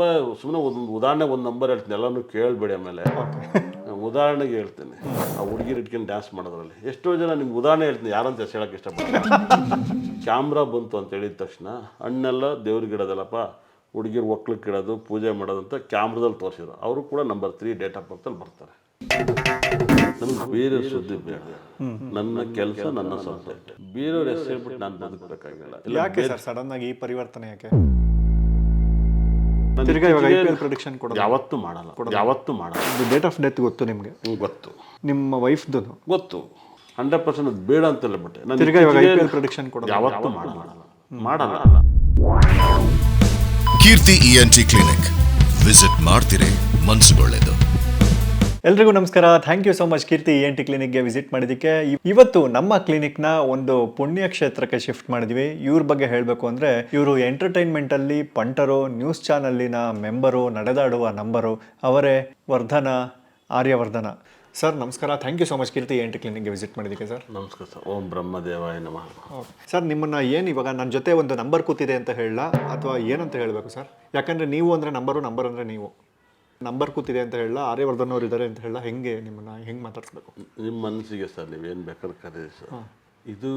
ತುಂಬ ಸುಮ್ಮನೆ ಒಂದು ಉದಾಹರಣೆ ಒಂದು ನಂಬರ್ ಹೇಳ್ತೀನಿ. ಎಲ್ಲನೂ ಕೇಳಬೇಡಿ ಆಮೇಲೆ. ಉದಾಹರಣೆಗೆ ಹೇಳ್ತೀನಿ. ಆ ಹುಡುಗಿರು ಇಟ್ಕೊಂಡು ಡ್ಯಾನ್ಸ್ ಮಾಡೋದ್ರಲ್ಲಿ. ಎಷ್ಟೋ ಜನ ನಿಮ್ಗೆ ಉದಾಹರಣೆ ಹೇಳ್ತೀನಿ. ಯಾರಂತ ಹೆಸರು ಹೇಳಕ್ಕೆ ಇಷ್ಟಪಡ್ತೀನಿ. ಕ್ಯಾಮ್ರಾ ಬಂತು ಅಂತ ಹೇಳಿದ ತಕ್ಷಣ ಹಣ್ಣೆಲ್ಲ ದೇವ್ರಿಗೆ ಇಡೋದಲ್ಲಪ್ಪ. ಹುಡುಗಿರು ಒಕ್ಳಕ್ಕೆ ಇಡೋದು ಪೂಜೆ ಮಾಡೋದಂತ ಅಂತ ಕ್ಯಾಮ್ರಾದಲ್ಲಿ ತೋರಿಸಿದ್ರು. ಅವರು ಕೂಡ ನಂಬರ್ ತ್ರೀ ಡೇಟ್ ಆಫ್ ಬರ್ತಲ್ಲಿ ಬರ್ತಾರೆ. ನಮ್ಗೆ ಬೇರೆ ಸುದ್ದಿ ಬೇಡ ನನ್ನ ಕೆಲಸ ನನ್ನ ಸಬ್ಜೆಕ್ಟ್ ಬೇರೆಯವ್ರ ಹೆಸರು ಹೇಳ್ಬಿಟ್ಟು ನಾನು ಬದುಕಬೇಕಾಗಿಲ್ಲ. ಯಾಕೆ ಸರ್ ಸಡನ್ ಆಗಿ ಈ ಪರಿವರ್ತನೆ ಯಾಕೆ? ತಿರ್ಗಾ ಇವಾಗ ಐ ಪಿ ಎಲ್ ಪ್ರೊಡಿಕ್ಷನ್ ಕೊಡೋದು. ಯಾವತ್ತೂ ಮಾಡಲ್ಲ. ಯಾವತ್ತೂ ಮಾಡಲ್ಲ. ಡೇಟ್ ಆಫ್ ಡೆತ್ ಗೊತ್ತು ನಿಮಗೆ? ಗೊತ್ತು. ನಿಮ್ಮ ವೈಫ್ದು ಗೊತ್ತು. ಹಂಡ್ರೆಡ್ ಪರ್ಸೆಂಟ್ ಅದು ಬೇಡ ಅಂತಲ್ಲ ಬಿಟ್ಟೆ. ನಾನು ತಿರ್ಗಾ ಇವಾಗ ಐ ಪಿ ಎಲ್ ಪ್ರೊಡಿಕ್ಷನ್ ಕೊಡೋದು. ಯಾವತ್ತೂ ಮಾಡಲ್ಲ. ಮಾಡಲ್ಲ. ಕೀರ್ತಿ ಇಎನ್ಟಿ ಕ್ಲಿನಿಕ್ ವಿಸಿಟ್ ಮಾಡ್ತಿರೇ ಮನ್ಸುಗೊಳ್ಳೆದು. ಎಲ್ರಿಗೂ ನಮಸ್ಕಾರ. Thank you so much Keerthi N T ಕ್ಲಿನಿಕ್ಗೆ visit ಮಾಡಿದ್ದಕ್ಕೆ. ಇವತ್ತು ನಮ್ಮ ಕ್ಲಿನಿಕ್ನ ಒಂದು ಪುಣ್ಯ ಕ್ಷೇತ್ರಕ್ಕೆ ಶಿಫ್ಟ್ ಮಾಡಿದ್ವಿ. ಇವ್ರ ಬಗ್ಗೆ ಹೇಳಬೇಕು ಅಂದರೆ ಇವರು ಎಂಟರ್ಟೈನ್ಮೆಂಟಲ್ಲಿ ಪಂಟರು ನ್ಯೂಸ್ ಚಾನಲ್ಲಿನ ಮೆಂಬರು ನಡೆದಾಡುವ ನಂಬರು ಅವರೇ ವರ್ಧನ ಆರ್ಯವರ್ಧನ. ಸರ್ ನಮಸ್ಕಾರ. Thank you so much Keerthi ENT ಕ್ಲಿನಿಕ್ಗೆ visit ಮಾಡಿದ್ದಕ್ಕೆ ಸರ್ ನಮಸ್ಕಾರ ಸರ್ ಓಂ ಬ್ರಹ್ಮದೇವಾಯ ನಮಃ. ಸರ್ ನಿಮ್ಮನ್ನ ಏನು ಇವಾಗ ನನ್ನ ಜೊತೆ ಒಂದು ನಂಬರ್ ಕೂತಿದೆ ಅಂತ ಹೇಳಲ್ಲ ಅಥವಾ ಏನಂತ ಹೇಳಬೇಕು ಸರ್ ಯಾಕಂದರೆ ನೀವು ಅಂದರೆ ನಂಬರು ನಂಬರ್ ಅಂದರೆ ನೀವು. ನಂಬರ್ ಕೂತಿದೆ ಅಂತ ಹೇಳಲ್ಲ ಆರ್ಯವರ್ಧನ್ ಅವರು ಇದ್ದಾರೆ ಅಂತ ಹೇಳಲ್ಲ ಹೆಂಗೆ ನಿಮ್ಮನ್ನ ಹೆಂಗೆ ಮಾತಾಡ್ಸ್ಬೇಕು? ನಿಮ್ಮ ಮನಸ್ಸಿಗೆ ಸರ್ ನೀವು ಏನು ಬೇಕಾದ್ರೆ ಕರೀರಿ ಸರ್. ಇದು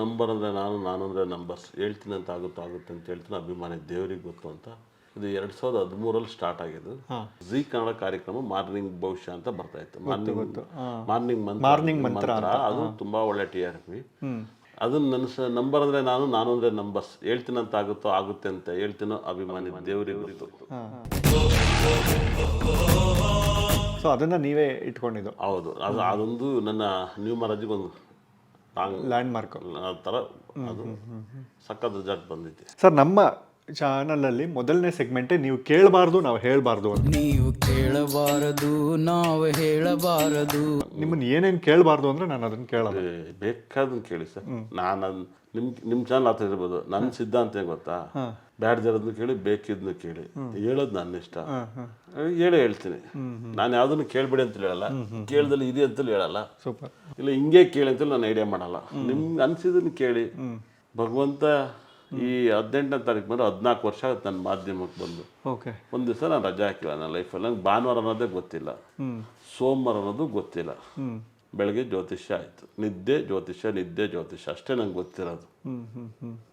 ನಂಬರ್ ಅಂದರೆ ನಾನು ನಾನು ಅಂದರೆ ನಂಬರ್ಸ್ ಹೇಳ್ತೀನಿ ಅಂತ ಆಗುತ್ತೋ ಆಗುತ್ತೆ ಅಂತ ಹೇಳ್ತೀನಿ ಅಭಿಮಾನಿ ದೇವರಿಗೆ ಗೊತ್ತು ಅಂತ. ಇದು ಎರಡು ಸಾವಿರದ ಹದಿಮೂರಲ್ಲಿ ಸ್ಟಾರ್ಟ್ ಆಗಿದ್ದು. ಜೀ ಕನ್ನಡ ಕಾರ್ಯಕ್ರಮ ಮಾರ್ನಿಂಗ್ ಭವಿಷ್ಯ ಅಂತ ಬರ್ತಾ ಇತ್ತು. ಮಾರ್ನಿಂಗ್ ಮಾರ್ನಿಂಗ್ ಮಂತ್ರ ಮಾರ್ನಿಂಗ್ ಮಂತ್ರ. ಅದು ತುಂಬಾ ಒಳ್ಳೆ ಟಿ ಆರ್ ಪಿ ಅದನ್ನ ನನ್ನ ನಂಬರ್ ಅಂದ್ರೆ ನಾನು ನಾನು ಅಂದ್ರೆ ನಂಬರ್ಸ್ ಹೇಳ್ತೀನಂತ ಅಂತ ಆಗುತ್ತೋ ಆಗುತ್ತೆ ಅಂತ ಹೇಳ್ತೀನೋ ಅಭಿಮಾನಿ ದೇವರಿಗೆ ಗೊತ್ತು. ಸೊ ಅದನ್ನು ನೀವೇ ಇಟ್ಕೊಂಡಿದ್ದು. ಹೌದು. ಅದು ಅದೊಂದು ನನ್ನ ನ್ಯೂ ಮಹಾರಾಜಿಗೆ ಒಂದು ಲ್ಯಾಂಡ್ ಮಾರ್ಕ್ ಆ ಥರ ಅದು ಸಖತ್ ರಿಸಲ್ಟ್ ಬಂದಿದೆ. ಸರ್ ನಮ್ಮ ಚಾನಲಲ್ಲಿ ಮೊದಲನೇ ಸೆಗ್ಮೆಂಟೇ ನೀವು ಕೇಳಬಾರ್ದು ನಾವು ಹೇಳಬಾರ್ದು ಅಂತ. ನೀವು ಕೇಳಬಾರದು ನಾವು ಹೇಳಬಾರದು. ನಿಮ್ಮನ್ನ ಏನೇನು ಕೇಳಬಾರ್ದು ಅಂದರೆ ನಾನು ಅದನ್ನು ಕೇಳೋದು ಬೇಕಾದನ್ನು ಕೇಳಿ ಸರ್ ನಾನು ನಿಮ್ಮ ನಿಮ್ ನಿಮ್ಮ ಚಾನಲ್ ಆ ಥರ ಇರ್ಬೋದು ನನ್ನ ಸಿದ್ಧಾಂತ ಗೊತ್ತಾ? ಬ್ಯಾಡ್ದಿರೋದನ್ನು ಕೇಳಿ ಬೇಕಿದ್ನು ಕೇಳಿ. ಹೇಳೋದು ನನ್ನ ಇಷ್ಟ. ಹೇಳಿ ಹೇಳ್ತೀನಿ. ನಾನು ಯಾವುದನ್ನು ಕೇಳ್ಬೇಡಿ ಅಂತ ಹೇಳಲ್ಲ. ಕೇಳ್ದಲ್ಲಿ ಇದೆ ಅಂತಲೂ ಹೇಳಲ್ಲ. ಇಲ್ಲ ಹಿಂಗೆ ಕೇಳಿ ಅಂತಲೂ ನಾನು ಐಡಿಯಾ ಮಾಡಲ್ಲ. ನಿಮ್ಗೆ ಅನ್ಸಿದ್ದನ್ನು ಕೇಳಿ. ಭಗವಂತ ಈ ಹದಿನೆಂಟನೇ ತಾರೀಕು ಬಂದು ಹದಿನಾಲ್ಕು ವರ್ಷ ಆಗುತ್ತೆ ನನ್ನ ಮಾಧ್ಯಮಕ್ಕೆ ಬಂದು. ಓಕೆ. ಒಂದು ದಿವಸ ನಾನು ರಜೆ ಹಾಕಿಲ್ಲ ನನ್ನ ಲೈಫಲ್ಲಿ ನಂಗೆ ಭಾನುವಾರ ಅನ್ನೋದೇ ಗೊತ್ತಿಲ್ಲ. ಸೋಮವಾರ ಅನ್ನೋದು ಗೊತ್ತಿಲ್ಲ. ಬೆಳಗ್ಗೆ ಜ್ಯೋತಿಷ್ಯ ಆಯಿತು. ನಿದ್ದೆ ಜ್ಯೋತಿಷ್ಯ ನಿದ್ದೆ ಜ್ಯೋತಿಷ್ಯ. ಅಷ್ಟೇ ನಂಗೆ ಗೊತ್ತಿರೋದು.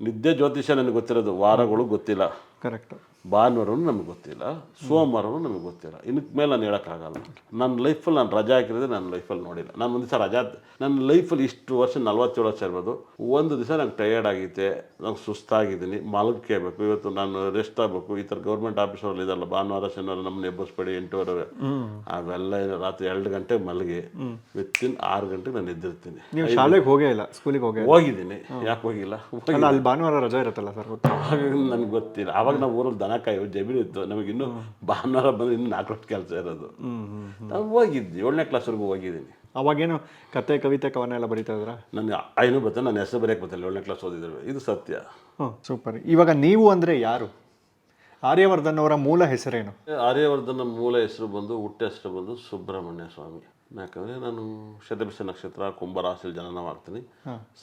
ನಿದ್ದೆ ಜ್ಯೋತಿಷ್ಯ ನನಗೆ ಗೊತ್ತಿರೋದು. ವಾರಗಳು ಗೊತ್ತಿಲ್ಲ. ಕರೆಕ್ಟ್ ಭಾನುವಾರನೂ ನಮಗೆ ಗೊತ್ತಿಲ್ಲ ಸೋಮವಾರವೂ ನಮಗೆ ಗೊತ್ತಿಲ್ಲ. ಇನ್ನಕ್ಕೆ ಮೇಲೆ ನಾನು ಹೇಳೋಕ್ಕಾಗಲ್ಲ. ನನ್ನ ಲೈಫಲ್ಲಿ ನಾನು ರಜಾ ಹಾಕಿರೋದೇ ನನ್ನ ಲೈಫಲ್ಲಿ ನೋಡಿಲ್ಲ. ನಾನು ಒಂದು ದಿವಸ ರಜಾ ನನ್ನ ಲೈಫಲ್ಲಿ ಇಷ್ಟು ವರ್ಷ ನಲ್ವತ್ತೇಳು ವರ್ಷ ಇರ್ಬೋದು. ಒಂದು ದಿವಸ ನಂಗೆ ಟಯರ್ಡ್ ಆಗೈತೆ ನಂಗೆ ಸುಸ್ತಾಗಿದ್ದೀನಿ ಮಲಗ್ಕೇಬೇಕು ಇವತ್ತು ನಾನು ರೆಸ್ಟ್ ಆಗಬೇಕು. ಈ ಥರ ಗೌರ್ಮೆಂಟ್ ಆಫೀಸಲ್ಲಿ ಇದಲ್ಲ ಭಾನುವಾರ ಶನಿವಾರ ನಮ್ಮನ್ನ ಎಬ್ಬರಿಸ್ಬೇಡಿ ಎಂಟೂವರೆ ಅವೆಲ್ಲ ರಾತ್ರಿ ಎರಡು ಗಂಟೆಗೆ ಮಲಗಿ ವಿತ್ತಿನ್ ಆರು ಗಂಟೆಗೆ ನಾನು ಎದ್ದಿರ್ತೀನಿ. ನೀವು ಶಾಲೆಗೆ ಹೋಗೇ ಇಲ್ಲ ಸ್ಕೂಲಿಗೆ ಹೋಗೇ ಹೋಗಿದ್ದೀನಿ. ಯಾಕೆ ಹೋಗಿಲ್ಲ? ಅಲ್ಲ ಭಾನುವಾರ ರಜಾ ಇರುತ್ತಲ್ಲ ಸರ್ ನನಗೆ ಗೊತ್ತಿಲ್ಲ. ಅವಾಗ ನಾವು ಊರಲ್ಲಿ ದನ ಕಾಯೋ ಜಮೀನು ಇತ್ತು ನಮಗೆ ಇನ್ನೂ ಭಾನುವಾರ ಬಂದು ಇನ್ನೂ ನಾಲ್ಕು ವರ್ಷ ಕೆಲಸ ಇರೋದು. ನಾನು ಹೋಗಿದ್ದೆ. ಏಳನೇ ಕ್ಲಾಸ್ವರೆಗೂ ಹೋಗಿದ್ದೀನಿ. ಅವಾಗೇನು ಕತೆ ಕವಿತೆ ಕವನ ಎಲ್ಲ ಬರೀತಾ ಇದ್ರ? ನನಗೆ ಐನೂ ಬರ್ತಾ ನನ್ನ ಹೆಸರು ಬರೆಯಕ್ಕೆ ಬರ್ತಿಲ್ಲ ಏಳನೇ ಕ್ಲಾಸ್ ಓದಿದ್ರು ಇದು ಸತ್ಯ. ಹ್ಞೂ ಸೂಪರ್ ಇವಾಗ ನೀವು ಅಂದರೆ ಯಾರು? ಆರ್ಯವರ್ಧನ್ ಅವರ ಮೂಲ ಹೆಸರೇನು? ಆರ್ಯವರ್ಧನ ಮೂಲ ಹೆಸರು ಬಂದು ಹುಟ್ಟ ಹೆಸರು ಬಂದು ಸುಬ್ರಹ್ಮಣ್ಯ ಸ್ವಾಮಿ. ಯಾಕಂದರೆ ನಾನು ಶತಭಿಷ ನಕ್ಷತ್ರ ಕುಂಭರಾಶಿಯಲ್ಲಿ ಜನನವಾಗ್ತೀನಿ.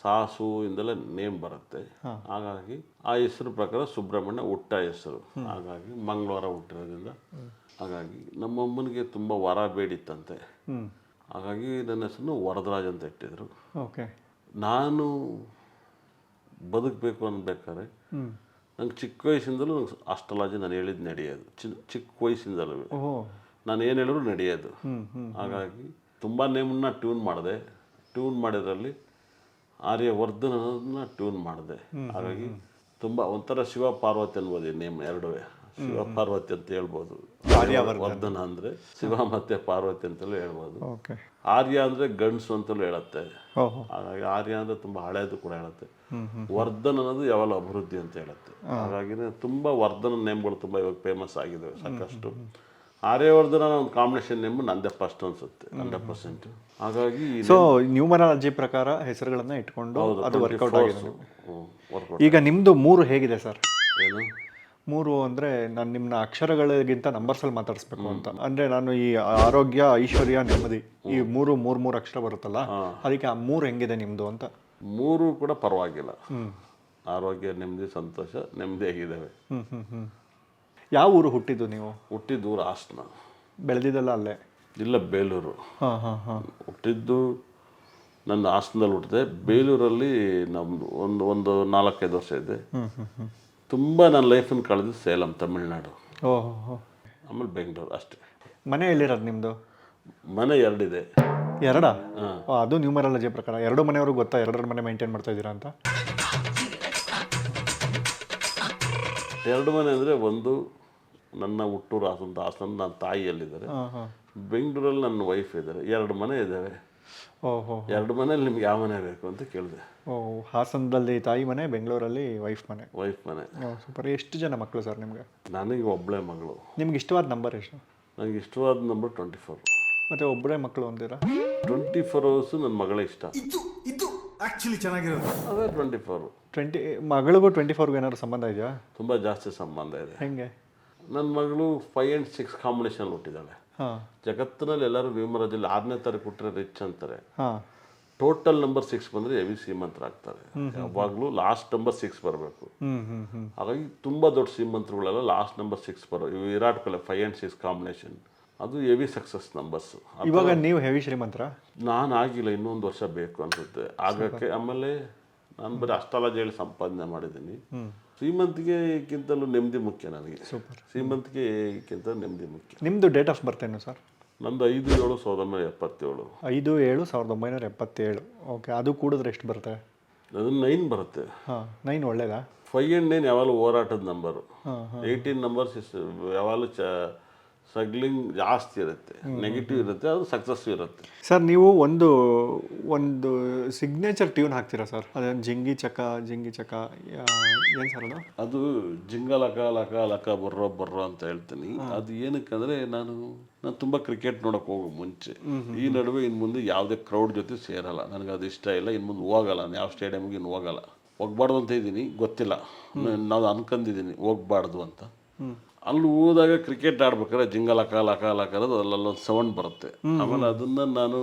ಸಾಸು ಇಂದಲೇ ನೇಮ್ ಬರುತ್ತೆ. ಹಾಗಾಗಿ ಆ ಹೆಸರು ಪ್ರಕಾರ ಸುಬ್ರಹ್ಮಣ್ಯ ಹುಟ್ಟ ಹೆಸರು. ಹಾಗಾಗಿ ಮಂಗಳವಾರ ಹುಟ್ಟಿರೋದ್ರಿಂದ. ಹಾಗಾಗಿ ನಮ್ಮಮ್ಮನಿಗೆ ತುಂಬ ವರ ಬೇಡಿತ್ತಂತೆ. ಹಾಗಾಗಿ ನನ್ನ ಹೆಸರನ್ನು ವರದರಾಜ್ ಅಂತ ಇಟ್ಟಿದ್ರು. ಓಕೆ. ನಾನು ಬದುಕಬೇಕು ಅನ್ಬೇಕಾದ್ರೆ ನಂಗೆ ಚಿಕ್ಕ ವಯಸ್ಸಿಂದಲೂ ನಂಗೆ ಅಷ್ಟಲಾಜಿ ನಾನು ಹೇಳಿದ್ ನಡೆಯೋದು. ಚಿಕ್ಕ ವಯಸ್ಸಿಂದಲೂ. ನಾನು ಏನು ಹೇಳಿದ್ರು ನಡೆಯೋದು. ಹಾಗಾಗಿ ತುಂಬ ನೇಮನ್ನ ಟ್ಯೂನ್ ಮಾಡಿದೆ. ಟ್ಯೂನ್ ಮಾಡಿದ್ರಲ್ಲಿ ಅನ್ನೋದನ್ನ ಟ್ಯೂನ್ ಮಾಡಿದೆ. ಹಾಗಾಗಿ ತುಂಬ ಒಂಥರ ಶಿವ ಪಾರ್ವತಿ ಅನ್ಬೋದು ಈ ನೇಮ್ ಎರಡುವೇ. ಶಿವ ಪಾರ್ವತಿ ಅಂತ ಹೇಳ್ಬೋದು. ವರ್ಧನ ಅಂದರೆ ಶಿವ ಮತ್ತೆ ಪಾರ್ವತಿ ಅಂತಲೂ ಹೇಳ್ಬೋದು. ಆರ್ಯ ಅಂದರೆ ಗಂಡ್ಸು ಅಂತಲೂ ಹೇಳುತ್ತೆ. ಹಾಗಾಗಿ ಆರ್ಯ ಅಂದರೆ ತುಂಬ ಹಳೆಯದು ಕೂಡ ಹೇಳುತ್ತೆ. ವರ್ಧನ್ ಅನ್ನೋದು ಯಾವಾಗ ಅಭಿವೃದ್ಧಿ ಅಂತ ಹೇಳುತ್ತೆ. ಹಾಗಾಗಿ ತುಂಬ ವರ್ಧನ ನೇಮ್ಗಳು ತುಂಬ ಇವಾಗ ಫೇಮಸ್ ಆಗಿದೆ ಸಾಕಷ್ಟು. ಆರ್ಯವರ್ಧನ ಒಂದು ಕಾಂಬಿನೇಷನ್ ನೇಮ್ ನಂದೇ ಫಸ್ಟ್ ಅನ್ಸುತ್ತೆ ಹಂಡ್ರೆಡ್ ಪರ್ಸೆಂಟ್ ಹಾಗಾಗಿ ಸೊ ನ್ಯೂಮರಾಲಜಿ ಪ್ರಕಾರ ಹೆಸರುಗಳನ್ನ ಇಟ್ಕೊಂಡು ಅದು ವರ್ಕೌಟ್ ಆಗಿದೆ. ಈಗ ನಿಮ್ಮದು ಮೂರು ಹೇಗಿದೆ ಸರ್? ಏನು? ಮೂರು ಅಂದರೆ ನಾನು ನಿಮ್ಮನ್ನ ಅಕ್ಷರಗಳಿಗಿಂತ ನಂಬರ್ಸಲ್ಲಿ ಮಾತಾಡಿಸ್ಬೇಕು ಅಂತ. ಅಂದರೆ ನಾನು ಈ ಆರೋಗ್ಯ ಐಶ್ವರ್ಯ ನೆಮ್ಮದಿ ಈ ಮೂರು ಮೂರು ಮೂರು ಅಕ್ಷರ ಬರುತ್ತಲ್ಲ ಅದಕ್ಕೆ ಆ ಮೂರು ಹೆಂಗಿದೆ ನಿಮ್ಮದು ಅಂತ? ಮೂರು ಕೂಡ ಪರವಾಗಿಲ್ಲ. ಆರೋಗ್ಯ ನೆಮ್ಮದಿ ಸಂತೋಷ ಹ್ಞೂ ಹ್ಞೂ ಯಾವ ಊರು ಹುಟ್ಟಿದ್ದು ನೀವು? ಹುಟ್ಟಿದ್ದು ಊರು ಹಾಸನ ಬೆಳೆದಿದ್ದಲ್ಲ ಅಲ್ಲೇ? ಇಲ್ಲ ಬೇಲೂರು. ಹಾಂ ಹಾಂ ಹಾಂ. ಹುಟ್ಟಿದ್ದು ನನ್ನ ಹಾಸನದಲ್ಲಿ ಹುಟ್ಟಿದೆ. ಬೇಲೂರಲ್ಲಿ ನಮ್ಮದು ಒಂದು ಒಂದು ನಾಲ್ಕೈದು ವರ್ಷ ಇದೆ. ತುಂಬ ನನ್ನ ಲೈಫನ್ನು ಕಳೆದು ಸೇಲಂ ತಮಿಳ್ನಾಡು. ಓಹೋ ಆಮೇಲೆ ಬೆಂಗಳೂರು ಅಷ್ಟೇ. ಮನೆ ಎಲ್ಲಿರೋದು ನಿಮ್ಮದು ಮನೆ ಎರಡಿದೆ. ಎರಡಾ? ಅದು ನ್ಯೂಮರಾಲಜಿ ಪ್ರಕಾರ. ಎರಡು ಮನೆಯವ್ರಿಗೆ ಗೊತ್ತಾ? ಎರಡರ ಮನೆ ಮೇಂಟೈನ್ ಮಾಡ್ತಾ ಇದ್ದೀರಾ ಅಂತ? ಎರಡು ಮನೆ ಅಂದರೆ ಒಂದು ನನ್ನ ಹುಟ್ಟೂರು ಹಾಸನ ಹಾಸನ ನನ್ನ ತಾಯಿಯಲ್ಲಿದ್ದಾರೆ. ಬೆಂಗಳೂರಲ್ಲಿ ನನ್ನ ವೈಫ್ ಇದ್ದಾರೆ. ಎರಡು ಮನೆ ಇದ್ದಾವೆ. ಓಹೋ ಎರಡು ಮನೇಲಿ ನಿಮ್ಗೆ ಯಾವ ಮನೆ ಬೇಕು ಅಂತ ಕೇಳಿದೆ. ಓ ಹಾಸನದಲ್ಲಿ ತಾಯಿ ಮನೆ ಬೆಂಗಳೂರಲ್ಲಿ ವೈಫ್ ಮನೆ. ವೈಫ್ ಮನೆ. ಸೂಪರ್ ಎಷ್ಟು ಜನ ಮಕ್ಕಳು ಸರ್ ನಿಮಗೆ? ನನಗೆ ಒಬ್ಬಳೇ ಮಗಳು. ನಿಮ್ಗೆ ಇಷ್ಟವಾದ ನಂಬರ್ ಎಷ್ಟು? ನನಗೆ ಇಷ್ಟವಾದ ನಂಬರ್ ಟ್ವೆಂಟಿ ಫೋರ್ ಮತ್ತೆ ಒಬ್ಬರೇ ಮಕ್ಕಳು ಅಂತೀರಾ ಟ್ವೆಂಟಿ ಫೋರ್ ಅವರ್ಸು ನನ್ನ ಮಗಳೇ ಇಷ್ಟ. ಇದು ಇದು ಆಕ್ಚುಲಿ ಚೆನ್ನಾಗಿರೋದು. ಅದೇ ಟ್ವೆಂಟಿ ಫೋರು ಟ್ವೆಂಟಿ ಮಗಳಿಗೂ ಟ್ವೆಂಟಿ ಫೋರ್ಗೂ ಏನಾದ್ರು ಸಂಬಂಧ ಇದೆಯಾ? ತುಂಬ ಜಾಸ್ತಿ ಸಂಬಂಧ ಇದೆ. ಹೆಂಗೆ? ನನ್ನ ಮಗಳು ಫೈವ್ ಆ್ಯಂಡ್ ಸಿಕ್ಸ್ ಕಾಂಬಿನೇಷನ್ ಹುಟ್ಟಿದ್ದಾಳೆ ಜಗತ್ತಿನಲ್ಲಿ ಎಲ್ಲರೂ ವಿಮರಾಜಲ್ಲಿ ಆರನೇ ತಾರೀಕು ಹುಟ್ಟರೆ ರಿಚ್ ಅಂತಾರೆ. ಟೋಟಲ್ ನಂಬರ್ ಸಿಕ್ಸ್ ಬಂದರೆ ಎವಿ ಶ್ರೀಮಂತರಾಗ್ತಾರೆ. ಯಾವಾಗಲೂ ಲಾಸ್ಟ್ ನಂಬರ್ ಸಿಕ್ಸ್ ಬರಬೇಕು. ಹಾಗಾಗಿ ತುಂಬ ದೊಡ್ಡ ಶ್ರೀಮಂತರುಗಳೆಲ್ಲ ಲಾಸ್ಟ್ ನಂಬರ್ ಸಿಕ್ಸ್ ಬರೋ Virat Kohli five and six combination ಅದು ಎವಿ ಸಕ್ಸಸ್ ನಂಬರ್ಸ್ ಇವಾಗ ನೀವು ಹೆವಿ ಶ್ರೀಮಂತರ? ನಾನು ಆಗಿಲ್ಲ ಇನ್ನೊಂದು ವರ್ಷ ಬೇಕು ಅನ್ಸುತ್ತೆ. ಆಗಕ್ಕೆ ಆಮೇಲೆ ನಾನು ಬರೀ ಅಷ್ಟಾಲಜಿ ಹೇಳಿ ಸಂಪಾದನೆ ಮಾಡಿದ್ದೀನಿ. ಶ್ರೀಮಂತಿಗೆಗಿಂತಲೂ ನೆಮ್ಮದಿ ಮುಖ್ಯ ನನಗೆ. ಶ್ರೀಮಂತಿಗೆಗಿಂತ ನೆಮ್ಮದಿ ಮುಖ್ಯ. ನಿಮ್ಮದು ಡೇಟ್ ಆಫ್ ಬರ್ತ್ ಏನು ಸರ್ ನಂದು ಐದು ಏಳು ಸಾವಿರದ ಒಂಬೈನೂರ ಎಪ್ಪತ್ತೇಳು. ಐದು ಏಳು ಸಾವಿರದ ಒಂಬೈನೂರ ಎಪ್ಪತ್ತೇಳು. ಓಕೆ ಅದು ಕೂಡಿದ್ರೆ ಎಷ್ಟು ಬರುತ್ತೆ? ಅದು ನೈನ್ ಬರುತ್ತೆ. ಹಾಂ ನೈನ್ ಒಳ್ಳೇದಾ? ಫೈವ್ ಆ್ಯಂಡ್ ನೈನ್ ಯಾವಾಗಲೂ ಹೋರಾಟದ ನಂಬರು ಹಾಂ ಏಯ್ಟೀನ್ ನಂಬರ್ಸ್ ಯಾವಾಗಲೂ ಚ ಸ್ಟ್ರಗ್ಲಿಂಗ್ ಜಾಸ್ತಿ ಇರುತ್ತೆ. ನೆಗೆಟಿವ್ ಇರುತ್ತೆ ಅದು ಸಕ್ಸಸ್ ಇರುತ್ತೆ. ಸರ್ ನೀವು ಒಂದು ಒಂದು ಸಿಗ್ನೇಚರ್ ಟ್ಯೂನ್ ಹಾಕ್ತೀರಾ ಸರ್? ಅದೇನು ಜಿಂಗಿ ಚಕ ಜಿಂಗಿ ಚಕ ಏನು ಸರ್ ಅದು? ಅದು ಜಿಂಗ ಲಕ ಲಕ ಲಕ ಬರ್ರೋ ಬರ್ರೋ ಅಂತ ಹೇಳ್ತೀನಿ. ಅದು ಏನಕ್ಕಂದ್ರೆ ನಾನು ನಾನು ತುಂಬ ಕ್ರಿಕೆಟ್ ನೋಡೋಕೆ ಹೋಗೋ ಮುಂಚೆ. ಈ ನಡುವೆ ಇನ್ನು ಮುಂದೆ ಯಾವುದೇ ಕ್ರೌಡ್ ಜೊತೆ ಸೇರಲ್ಲ. ನನಗೆ ಅದು ಇಷ್ಟ ಇಲ್ಲ ಇನ್ನು ಮುಂದೆ ಹೋಗಲ್ಲ. ನಾನು ಯಾವ ಸ್ಟೇಡಿಯಮ್ಗೆ ಇನ್ನು ಹೋಗಲ್ಲ. ಹೋಗ್ಬಾರ್ದು ಅಂತ ಇದ್ದೀನಿ ಗೊತ್ತಿಲ್ಲ. ನಾವು ಅನ್ಕೊಂಡಿದ್ದೀನಿ ಹೋಗ್ಬಾರ್ದು ಅಂತ. ಅಲ್ಲಿ ಹೋದಾಗ ಕ್ರಿಕೆಟ್ ಆಡ್ಬೇಕಾದ್ರೆ ಜಿಂಗಲ್ ಲಕ ಲಕ ಲಕ ಅನ್ನೋದು ಅಲ್ಲೊಂದು ಸೌಂಡ್ ಬರುತ್ತೆ. ಆಮೇಲೆ ಅದನ್ನ ನಾನು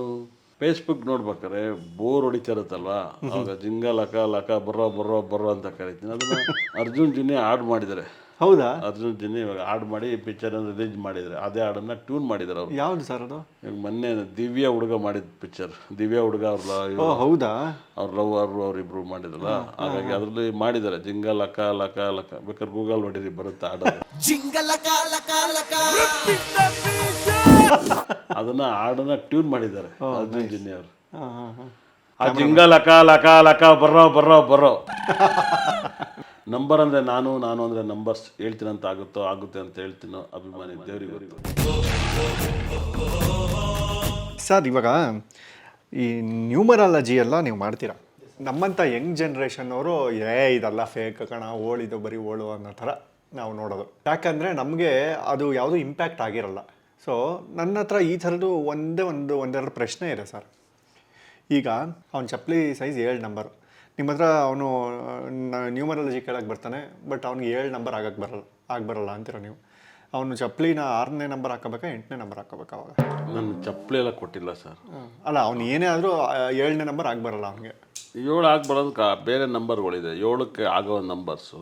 ಫೇಸ್ಬುಕ್ ನೋಡ್ಬೇಕಾರೆ ಬೋರ್ ಹೊಡಿತಾ ಇರುತ್ತಲ್ವಾ ಅವಾಗ ಜಿಂಗಲ್ ಲಕ ಲಕ ಬರೋ ಬರೋ ಬರೋ ಅಂತ ಕರಿತೀನಿ. ಅದನ್ನ ಅರ್ಜುನ್ ಜುನಿ ಆಡ್ ಮಾಡಿದ್ದಾರೆ. ಹೌದಾ? ಅರ್ಜುನ್ ದಿನ ಇವಾಗ ಹಾಡು ಮಾಡಿ ಪಿಕ್ಚರ್ ರಿಲೀಸ್ ಮಾಡಿದ್ದಾರೆ ಅದೇ ಹಾಡನ್ನ ಟ್ಯೂನ್ ಮಾಡಿದ್ದಾರೆ ಅವರು. ಯಾವ್ದು ಸರ್ ಅದು? ಇವಾಗ ಮೊನ್ನೆ ದಿವ್ಯ ಹುಡುಗ ಮಾಡಿದ ಪಿಕ್ಚರ್ ದಿವ್ಯ ಹುಡುಗ ಅವ್ರ ಓ ಹೌದಾ? ಅವ್ರ ಲವ್ ಅವ್ರು ಅವ್ರಿಬ್ರು ಮಾಡಿದ್ರಲ್ಲ ಹಾಗಾಗಿ ಅದರಲ್ಲಿ ಮಾಡಿದ್ದಾರೆ ಜಿಂಗ ಲಕ ಲಕ ಲಕ. ಬೇಕಾದ್ರೆ ಗೂಗಲ್ ಹೊಡೀರಿ ಬರುತ್ತೆ ಹಾಡು ಅದನ್ನ ಹಾಡನ್ನ ಟ್ಯೂನ್ ಮಾಡಿದ್ದಾರೆ ಅರ್ಜುನ್ ಜಿನ್ನಿ ಅವರು. ಹಾಂ ಹಾಂ ಹಾಂ. ಆ ಜಿಂಗ ಲಕ ಲಕ ಲಕ ಬರ್ರೋ ಬರ್ರೋ ಬರ್ರೋ. ನಂಬರ್ ಅಂದ್ರೆ ನಾನು ನಾನು ಅಂದ್ರೆ ನಂಬರ್ಸ್ ಹೇಳ್ತೀನಂತ ಆಗುತ್ತೋ ಆಗುತ್ತೆ ಅಂತ ಹೇಳ್ತೀನೋ ಅಭಿಮಾನಿ ದೇವರಿಗೆ ಸರ್, ಇವಾಗ ಈ ನ್ಯೂಮರಾಲಜಿ ಎಲ್ಲ ನೀವು ಮಾಡ್ತೀರಾ? ನಮ್ಮಂಥ ಯಂಗ್ ಜನ್ರೇಷನ್ ಅವರು, ಏ, ಇದೆಲ್ಲ ಫೇಕ್ ಕಣ, ಓಳಿದು ಬರೀ ಓಳು ಅನ್ನೋ ಥರ ನಾವು ನೋಡೋದು. ಯಾಕಂದರೆ ನಮಗೆ ಅದು ಯಾವುದೂ ಇಂಪ್ಯಾಕ್ಟ್ ಆಗಿರಲ್ಲ. ಸೊ ನನ್ನ ಹತ್ರ ಈ ಥರದ್ದು ಒಂದೇ ಒಂದು, ಒಂದೆರಡು ಪ್ರಶ್ನೆ ಇದೆ ಸರ್. ಈಗ ಅವ್ನ ಚಪ್ಪಲಿ ಸೈಜ್ ಏಳು ನಂಬರು ನಿಮ್ಮ ಹತ್ರ ಅವನು ನ್ಯೂಮರಾಲಜಿ ಕೇಳಕ್ಕೆ ಬರ್ತಾನೆ ಬಟ್ ಅವ್ನಿಗೆ ಏಳು ನಂಬರ್ ಆಗಕ್ಕೆ ಬರಲ್ಲ ಆಗ ಬರಲ್ಲ ಅಂತೀರ ನೀವು. ಅವನು ಚಪ್ಪಲಿನ ಆರನೇ ನಂಬರ್ ಹಾಕೋಬೇಕಾ ಎಂಟನೇ ನಂಬರ್ ಹಾಕೋಬೇಕಾ ಅವಾಗ? ನಾನು ಚಪ್ಪಲಿ ಎಲ್ಲ ಕೊಟ್ಟಿಲ್ಲ ಸರ್. ಅಲ್ಲ ಅವ್ನು ಏನೇ ಆದರೂ ಏಳನೇ ನಂಬರ್ ಆಗಿ ಬರಲ್ಲ ಅವನಿಗೆ. ಏಳು ಆಗಿ ಬರೋದಕ್ಕೆ ಬೇರೆ ನಂಬರ್ಗಳಿದೆ. ಏಳಕ್ಕೆ ಆಗೋ ನಂಬರ್ಸು